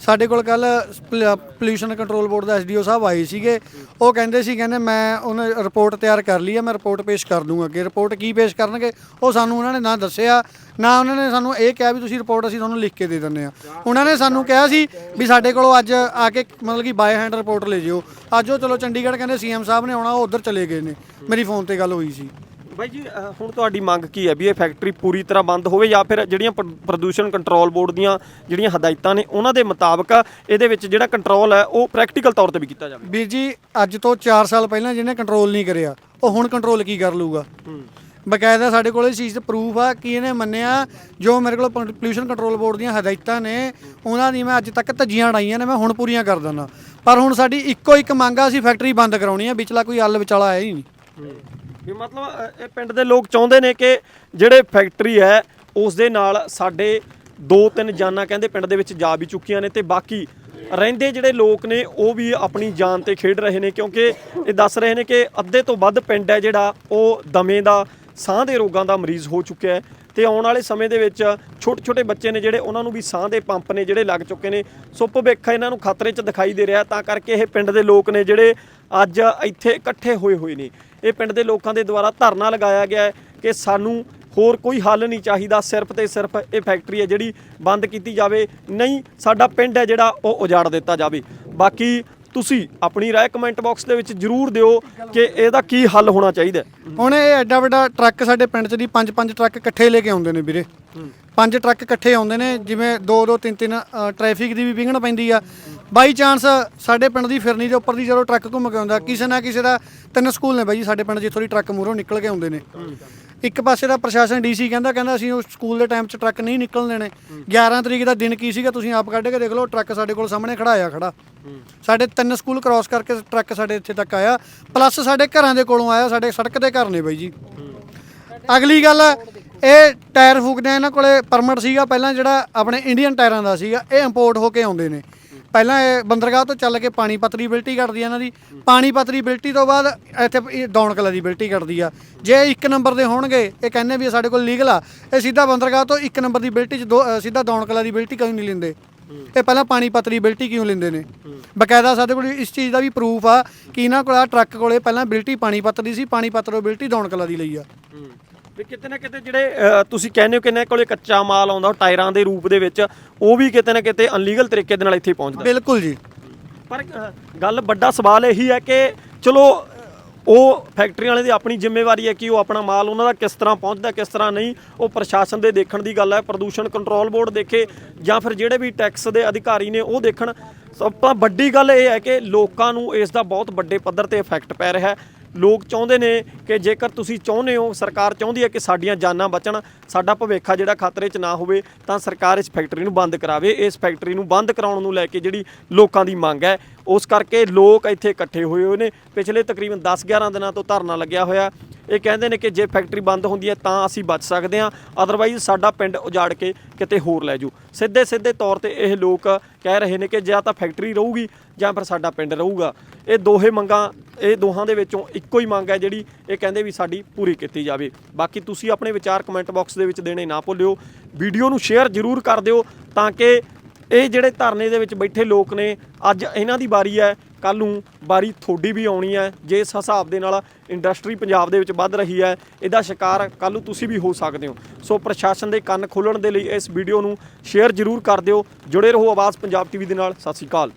A: ਸਾਡੇ ਕੋਲ ਕੱਲ ਪੋਲੂਸ਼ਨ ਕੰਟਰੋਲ ਬੋਰਡ ਦਾ ਐਸਡੀਓ ਸਾਹਿਬ ਆਏ ਸੀਗੇ। ਉਹ ਕਹਿੰਦੇ ਸੀ ਕਹਿੰਦੇ ਮੈਂ ਉਹਨਾਂ ਰਿਪੋਰਟ ਤਿਆਰ ਕਰ ਲਈ ਆ ਮੈਂ ਰਿਪੋਰਟ ਪੇਸ਼ ਕਰ ਦੂੰਗਾ ਅੱਗੇ। ਰਿਪੋਰਟ ਕੀ ਪੇਸ਼ ਕਰਨਗੇ ਉਹ ਸਾਨੂੰ ਉਹਨਾਂ ਨੇ ਨਾ ਦੱਸਿਆ ਨਾ ਉਹਨਾਂ ਨੇ ਸਾਨੂੰ ਇਹ ਕਿਹਾ ਵੀ ਤੁਸੀਂ ਰਿਪੋਰਟ ਅਸੀਂ ਤੁਹਾਨੂੰ ਲਿਖ ਕੇ ਦੇ ਦਿੰਦੇ ਆ। ਉਹਨਾਂ ਨੇ ਸਾਨੂੰ ਕਿਹਾ ਸੀ ਵੀ ਸਾਡੇ ਕੋਲੋਂ ਅੱਜ ਆ ਕੇ ਮਤਲਬ ਕਿ ਬਾਏ ਹੈਂਡ ਰਿਪੋਰਟ ਲੈ ਜਿਓ। ਅੱਜ ਉਹ ਚਲੋ ਚੰਡੀਗੜ੍ਹ ਕਹਿੰਦੇ ਸੀਐਮ ਸਾਹਿਬ ਨੇ ਆਉਣਾ ਉਹ ਉਧਰ ਚਲੇ ਗਏ ਨੇ। ਮੇਰੀ ਫੋਨ ਤੇ ਗੱਲ ਹੋਈ ਸੀ।
B: ਬਾਈ ਜੀ ਅਹ, ਹੁਣ ਤੁਹਾਡੀ ਮੰਗ ਕੀ ਹੈ ਵੀ ਇਹ ਫੈਕਟਰੀ ਪੂਰੀ ਤਰ੍ਹਾਂ ਬੰਦ ਹੋਵੇ ਜਾਂ ਫਿਰ ਜਿਹੜੀਆਂ ਪ੍ਰ- ਪ੍ਰਦੂਸ਼ਣ ਕੰਟਰੋਲ ਬੋਰਡ ਦੀਆਂ ਜਿਹੜੀਆਂ ਹਦਾਇਤਾਂ ਨੇ ਉਹਨਾਂ ਦੇ ਮੁਤਾਬਕ ਇਹਦੇ ਵਿੱਚ ਜਿਹੜਾ ਕੰਟਰੋਲ ਹੈ ਉਹ ਪ੍ਰੈਕਟੀਕਲ ਤੌਰ ਤੇ ਵੀ ਕੀਤਾ ਜਾਵੇ?
A: ਵੀਰ ਜੀ ਅੱਜ ਤੋਂ 4 ਸਾਲ ਪਹਿਲਾਂ ਜਿਹਨੇ ਕੰਟਰੋਲ ਨਹੀਂ ਕਰਿਆ ਉਹ ਹੁਣ ਕੰਟਰੋਲ ਕੀ ਕਰ ਲੂਗਾ ਬਕਾਇਦਾ ਸਾਡੇ ਕੋਲ ਇਸ ਚੀਜ਼ ਤੇ ਪ੍ਰੂਫ ਆ ਕਿ ਇਹਨੇ ਮੰਨਿਆ ਜੋ ਮੇਰੇ ਕੋਲ ਪੋਲੂਸ਼ਨ ਕੰਟਰੋਲ ਬੋਰਡ ਦੀਆਂ ਹਦਾਇਤਾਂ ਨੇ ਉਹਨਾਂ ਦੀ ਮੈਂ ਅੱਜ ਤੱਕ ਧੱਜੀਆਂ ਉਡਾਈਆਂ ਨੇ ਮੈਂ ਹੁਣ ਪੂਰੀਆਂ ਕਰ ਦਿੰਦਾ। ਪਰ ਹੁਣ ਸਾਡੀ ਇੱਕੋ ਇੱਕ ਮੰਗ ਆ ਅਸੀਂ ਫੈਕਟਰੀ ਬੰਦ ਕਰਾਉਣੀ ਆ ਵਿਚਲਾ ਕੋਈ ਹੱਲ ਵਿਚਾਲਾ ਆਇਆ ਹੀ ਨਹੀਂ।
B: ਵੀ ਮਤਲਬ ਇਹ ਪਿੰਡ ਦੇ ਲੋਕ ਚਾਹੁੰਦੇ ਨੇ ਕਿ ਜਿਹੜੇ ਫੈਕਟਰੀ ਹੈ ਉਸ ਦੇ ਨਾਲ ਸਾਡੇ ਦੋ ਤਿੰਨ ਜਾਨਾਂ ਕਹਿੰਦੇ ਪਿੰਡ ਦੇ ਵਿੱਚ ਜਾ ਵੀ ਚੁੱਕੀਆਂ ਨੇ ਤੇ ਬਾਕੀ ਰਹਿੰਦੇ ਜਿਹੜੇ ਲੋਕ ਨੇ, ਉਹ ਵੀ ਆਪਣੀ ਜਾਨ ਤੇ ਖੇਡ ਰਹੇ ਨੇ ਕਿਉਂਕਿ ਇਹ ਦੱਸ ਰਹੇ ਨੇ ਕਿ ਅੱਧੇ ਤੋਂ ਵੱਧ ਪਿੰਡ ਹੈ ਜਿਹੜਾ ਉਹ ਦਮੇ ਦਾ, ਸਾਹ ਦੇ ਰੋਗਾਂ ਦਾ ਮਰੀਜ਼ ਹੋ ਚੁੱਕਿਆ ਹੈ ਤੇ ਆਉਣ ਵਾਲੇ ਸਮੇਂ ਦੇ ਵਿੱਚ ਛੋਟੇ ਛੋਟੇ ਬੱਚੇ ਨੇ ਜਿਹੜੇ ਉਹਨਾਂ ਨੂੰ ਵੀ ਸਾਹ ਦੇ ਪੰਪ ਨੇ ਜਿਹੜੇ ਲੱਗ ਚੁੱਕੇ ਨੇ। ਸੋ ਭਵਿੱਖ ਇਹਨਾਂ ਨੂੰ ਖਤਰੇ 'ਚ ਦਿਖਾਈ ਦੇ ਰਿਹਾ ਤਾਂ ਕਰਕੇ ਇਹ ਪਿੰਡ ਦੇ ਲੋਕ ਨੇ ਜਿਹੜੇ ਅੱਜ ਇੱਥੇ ਇਕੱਠੇ ਹੋਏ ਹੋਏ ਨੇ। ਇਹ ਪਿੰਡ ਦੇ ਲੋਕਾਂ ਦੇ ਦੁਆਰਾ ਧਰਨਾ ਲਗਾਇਆ ਗਿਆ ਹੈ ਕਿ ਸਾਨੂੰ ਹੋਰ ਕੋਈ ਹੱਲ ਨਹੀਂ ਚਾਹੀਦਾ ਸਿਰਫ ਤੇ ਸਿਰਫ ਇਹ ਫੈਕਟਰੀ ਹੈ ਜਿਹੜੀ ਬੰਦ ਕੀਤੀ ਜਾਵੇ ਨਹੀਂ ਸਾਡਾ ਪਿੰਡ ਹੈ ਜਿਹੜਾ ਉਹ ਉਜਾੜ ਦਿੱਤਾ ਜਾਵੇ। ਬਾਕੀ ਤੁਸੀਂ ਆਪਣੀ ਰਾਏ ਕਮੈਂਟ ਬਾਕਸ ਦੇ ਵਿੱਚ ਜਰੂਰ ਦਿਓ ਕਿ ਇਹਦਾ ਕੀ ਹੱਲ ਹੋਣਾ ਚਾਹੀਦਾ।
A: ਹੁਣ ਇਹ ਐਡਾ ਵੱਡਾ ਟਰੱਕ ਸਾਡੇ ਪਿੰਡ 'ਚ ਦੀ ਪੰਜ ਪੰਜ ਟਰੱਕ ਇਕੱਠੇ ਲੈ ਕੇ ਆਉਂਦੇ ਨੇ ਵੀਰੇ। ਪੰਜ ਟਰੱਕ ਇਕੱਠੇ ਆਉਂਦੇ ਨੇ ਜਿਵੇਂ ਦੋ ਦੋ ਤਿੰਨ ਤਿੰਨ ਟ੍ਰੈਫਿਕ ਦੀ ਵੀ ਵਿਘਨ ਪੈਂਦੀ ਆ। ਬਾਈ ਚਾਂਸ ਸਾਡੇ ਪਿੰਡ ਦੀ ਫਿਰਨੀ ਦੇ ਉੱਪਰ ਦੀ ਜਦੋਂ ਟਰੱਕ ਘੁੰਮ ਕੇ ਆਉਂਦਾ, ਕਿਸੇ ਨਾ ਕਿਸੇ ਦਾ ਤਿੰਨ ਸਕੂਲ ਨੇ ਬਾਈ ਜੀ ਸਾਡੇ ਪਿੰਡ ਜਿੱਥੋਂ ਦੀ ਟਰੱਕ ਮੂਹਰੋਂ ਨਿਕਲ ਕੇ ਆਉਂਦੇ ਨੇ। ਇੱਕ ਪਾਸੇ ਦਾ ਪ੍ਰਸ਼ਾਸਨ ਡੀਸੀ ਕਹਿੰਦਾ ਕਹਿੰਦਾ ਅਸੀਂ ਉਸ ਸਕੂਲ ਦੇ ਟਾਈਮ 'ਚ ਟਰੱਕ ਨਹੀਂ ਨਿਕਲਣ ਦੇਣੇ। 11 ਤਰੀਕ ਦਾ ਦਿਨ ਕੀ ਸੀਗਾ, ਤੁਸੀਂ ਆਪ ਕੱਢ ਕੇ ਦੇਖ ਲਓ, ਟਰੱਕ ਸਾਡੇ ਕੋਲ ਸਾਹਮਣੇ ਖੜਾ ਆ ਖੜਾ। ਸਾਡੇ ਤਿੰਨ ਸਕੂਲ ਕ੍ਰਾਸ ਕਰਕੇ ਟਰੱਕ ਸਾਡੇ ਇੱਥੇ ਤੱਕ ਆਇਆ ਪਲੱਸ ਸਾਡੇ ਘਰਾਂ ਦੇ ਕੋਲੋਂ ਆਇਆ, ਸਾਡੇ ਸੜਕ ਦੇ ਘਰ ਨੇ ਬਾਈ ਜੀ। ਅਗਲੀ ਗੱਲ, ਇਹ ਟਾਇਰ ਫੂਕਦੇ ਇਹਨਾਂ ਕੋਲੇ ਪਰਮਿਟ ਸੀਗਾ, ਪਹਿਲਾਂ ਜਿਹੜਾ ਆਪਣੇ ਇੰਡੀਅਨ ਟਾਇਰਾਂ ਦਾ ਸੀਗਾ, ਇਹ ਇੰਪੋਰਟ ਹੋ ਕੇ ਆਉਂਦੇ ਨੇ। ਪਹਿਲਾਂ ਇਹ ਬੰਦਰਗਾਹ ਤੋਂ ਚੱਲ ਕੇ ਪਾਣੀ ਦੀ ਬਿਲਟੀ ਕੱਟਦੀ ਆ ਇਹਨਾਂ ਦੀ। ਪਾਣੀ ਦੀ ਬਿਲਟੀ ਤੋਂ ਬਾਅਦ ਇੱਥੇ ਇਹ ਦੌਣ ਕਲਾ ਦੀ ਬਿਲਟੀ ਕੱਟਦੀ ਆ। ਜੇ ਇੱਕ ਨੰਬਰ ਦੇ ਹੋਣਗੇ ਇਹ ਕਹਿੰਦੇ ਵੀ ਇਹ ਸਾਡੇ ਕੋਲ ਲੀਗਲ ਆ ਇਹ ਸਿੱਧਾ ਬੰਦਰਗਾਹ ਤੋਂ ਇੱਕ ਨੰਬਰ ਦੀ ਬਿਲਟੀ ਚ ਦੋ ਅ, ਸਿੱਧਾ ਦੌਣ ਕਲਾ ਦੀ ਬਿਲਟੀ ਕਿਉਂ ਨਹੀਂ ਲੈਂਦੇ। ਇਹ ਪਹਿਲਾਂ ਪਾਣੀ ਦੀ ਬਿਲਟੀ ਕਿਉਂ ਲੈਂਦੇ ਨੇ? ਬਕਾਇਦਾ ਸਾਡੇ ਕੋਲ ਇਸ ਚੀਜ਼ ਦਾ ਵੀ ਪ੍ਰੂਫ ਆ ਕਿ ਇਹਨਾਂ ਕੋਲ ਆ ਟਰੱਕ ਕੋਲੇ ਪਹਿਲਾਂ ਬਿਲਟੀ ਪਾਣੀ ਪੱਤ ਦੀ ਸੀ ਪਾਣੀਪਤ ਤੋਂ ਬਿਲਟੀ ਦੌਣ ਕਲਾ ਦੀ ਲਈ ਆ।
B: ਵੀ ਕਿਤੇ ਨਾ ਕਿਤੇ ਜਿਹੜੇ ਅ, ਤੁਸੀਂ ਕਹਿੰਦੇ ਹੋ ਕਿ ਇਹਨਾਂ ਕੋਲੇ ਕੱਚਾ ਮਾਲ ਆਉਂਦਾ ਉਹ ਟਾਇਰਾਂ ਦੇ ਰੂਪ ਦੇ ਵਿੱਚ ਉਹ ਵੀ ਕਿਤੇ ਨਾ ਕਿਤੇ ਅਨਲੀਗਲ ਤਰੀਕੇ ਦੇ ਨਾਲ ਇੱਥੇ ਪਹੁੰਚਦਾ।
A: ਬਿਲਕੁਲ ਜੀ।
B: ਪਰ ਅ, ਗੱਲ ਵੱਡਾ ਸਵਾਲ ਇਹੀ ਹੈ ਕਿ ਚਲੋ ਅ, ਉਹ ਫੈਕਟਰੀ ਵਾਲੇ ਦੀ ਆਪਣੀ ਜ਼ਿੰਮੇਵਾਰੀ ਹੈ ਕਿ ਉਹ ਆਪਣਾ ਮਾਲ ਉਹਨਾਂ ਦਾ ਕਿਸ ਤਰ੍ਹਾਂ ਪਹੁੰਚਦਾ ਕਿਸ ਤਰ੍ਹਾਂ ਨਹੀਂ ਉਹ ਪ੍ਰਸ਼ਾਸਨ ਦੇ ਦੇਖਣ ਦੀ ਗੱਲ ਹੈ ਪ੍ਰਦੂਸ਼ਣ ਕੰਟਰੋਲ ਬੋਰਡ ਦੇਖੇ ਜਾਂ ਫਿਰ ਜਿਹੜੇ ਵੀ ਟੈਕਸ ਦੇ ਅਧਿਕਾਰੀ ਨੇ ਉਹ ਦੇਖਣ। ਸਭ ਤੋਂ ਵੱਡੀ ਗੱਲ ਇਹ ਹੈ ਕਿ ਲੋਕਾਂ ਨੂੰ ਇਸ ਦਾ ਬਹੁਤ ਵੱਡੇ ਪੱਧਰ ਤੇ ਇਫੈਕਟ ਪੈ ਰਿਹਾ ਹੈ। ਲੋਕ ਚਾਹੁੰਦੇ ਨੇ ਕਿ ਜੇਕਰ ਤੁਸੀਂ ਚਾਹੁੰਦੇ ਹੋ, ਸਰਕਾਰ ਚਾਹੁੰਦੀ ਹੈ ਕਿ ਸਾਡੀਆਂ ਜਾਨਾਂ ਬਚਣ, ਸਾਡਾ ਭਵਿੱਖ ਆ ਜਿਹੜਾ ਖਤਰੇ 'ਚ ਨਾ ਹੋਵੇ, ਤਾਂ ਸਰਕਾਰ ਇਸ ਫੈਕਟਰੀ ਨੂੰ ਬੰਦ ਕਰਾਵੇ। ਇਸ ਫੈਕਟਰੀ ਨੂੰ ਬੰਦ ਕਰਾਉਣ ਨੂੰ ਲੈ ਕੇ ਜਿਹੜੀ ਲੋਕਾਂ ਦੀ ਮੰਗ ਹੈ, ਉਸ ਕਰਕੇ ਲੋਕ ਇੱਥੇ ਇਕੱਠੇ ਹੋਏ ਹੋਏ ਨੇ। ਪਿਛਲੇ ਤਕਰੀਬਨ 10-11 ਦਿਨਾਂ ਤੋਂ ਧਰਨਾ ਲੱਗਿਆ ਹੋਇਆ। ਇਹ ਕਹਿੰਦੇ ਨੇ ਕਿ ਜੇ ਫੈਕਟਰੀ ਬੰਦ ਹੁੰਦੀ ਹੈ ਤਾਂ ਅਸੀਂ ਬਚ ਸਕਦੇ ਹਾਂ ਅਦਰਵਾਈਜ਼ ਸਾਡਾ ਪਿੰਡ ਉਜਾੜ ਕੇ ਕਿਤੇ ਹੋਰ ਲੈ ਜਾਓ ਸਿੱਧੇ ਸਿੱਧੇ ਤੌਰ ਤੇ ਇਹ ਲੋਕ ਕਹਿ ਰਹੇ ਨੇ ਕਿ ਜਾਂ ਤਾਂ ਫੈਕਟਰੀ ਰਹੂਗੀ ਜਾਂ ਫਿਰ ਸਾਡਾ ਪਿੰਡ ਰਹੂਗਾ। ਇਹ ਦੋਹੇ ਮੰਗਾਂ, ਇਹ ਦੋਹਾਂ ਦੇ ਵਿੱਚੋਂ ਇੱਕੋ ਹੀ ਮੰਗ ਹੈ ਜਿਹੜੀ ਇਹ ਕਹਿੰਦੇ ਵੀ ਸਾਡੀ ਪੂਰੀ ਕੀਤੀ ਜਾਵੇ। ਬਾਕੀ ਤੁਸੀਂ ਆਪਣੇ ਵਿਚਾਰ ਕਮੈਂਟ ਬਾਕਸ ਦੇ ਵਿੱਚ ਦੇਣੇ ਨਾ ਭੁੱਲਿਓ। ਵੀਡੀਓ ਨੂੰ ਸ਼ੇਅਰ ਜ਼ਰੂਰ ਕਰ ਦਿਓ ਤਾਂ ਕਿ ਇਹ ਜਿਹੜੇ ਧਰਨੇ ਦੇ ਵਿੱਚ ਬੈਠੇ ਲੋਕ ਨੇ, ਅੱਜ ਇਹਨਾਂ ਦੀ ਵਾਰੀ ਹੈ ਕੱਲ ਨੂੰ ਵਾਰੀ ਤੁਹਾਡੀ ਵੀ ਆਉਣੀ ਹੈ ਜੇ ਇਸ ਹਿਸਾਬ ਦੇ ਨਾਲ ਇੰਡਸਟਰੀ ਪੰਜਾਬ ਦੇ ਵਿੱਚ ਵੱਧ ਰਹੀ ਹੈ, ਇਹਦਾ ਸ਼ਿਕਾਰ ਕੱਲ ਨੂੰ ਤੁਸੀਂ ਵੀ ਹੋ ਸਕਦੇ ਹੋ। ਸੋ ਪ੍ਰਸ਼ਾਸਨ ਦੇ ਕੰਨ ਖੋਲਣ ਦੇ ਲਈ ਇਸ ਵੀਡੀਓ ਨੂੰ ਸ਼ੇਅਰ ਜ਼ਰੂਰ ਕਰ ਦਿਓ। ਜੁੜੇ ਰਹੋ ਆਵਾਜ਼ ਪੰਜਾਬ ਟੀਵੀ ਦੇ ਨਾਲ। ਸਤਿ ਸ਼੍ਰੀ ਅਕਾਲ।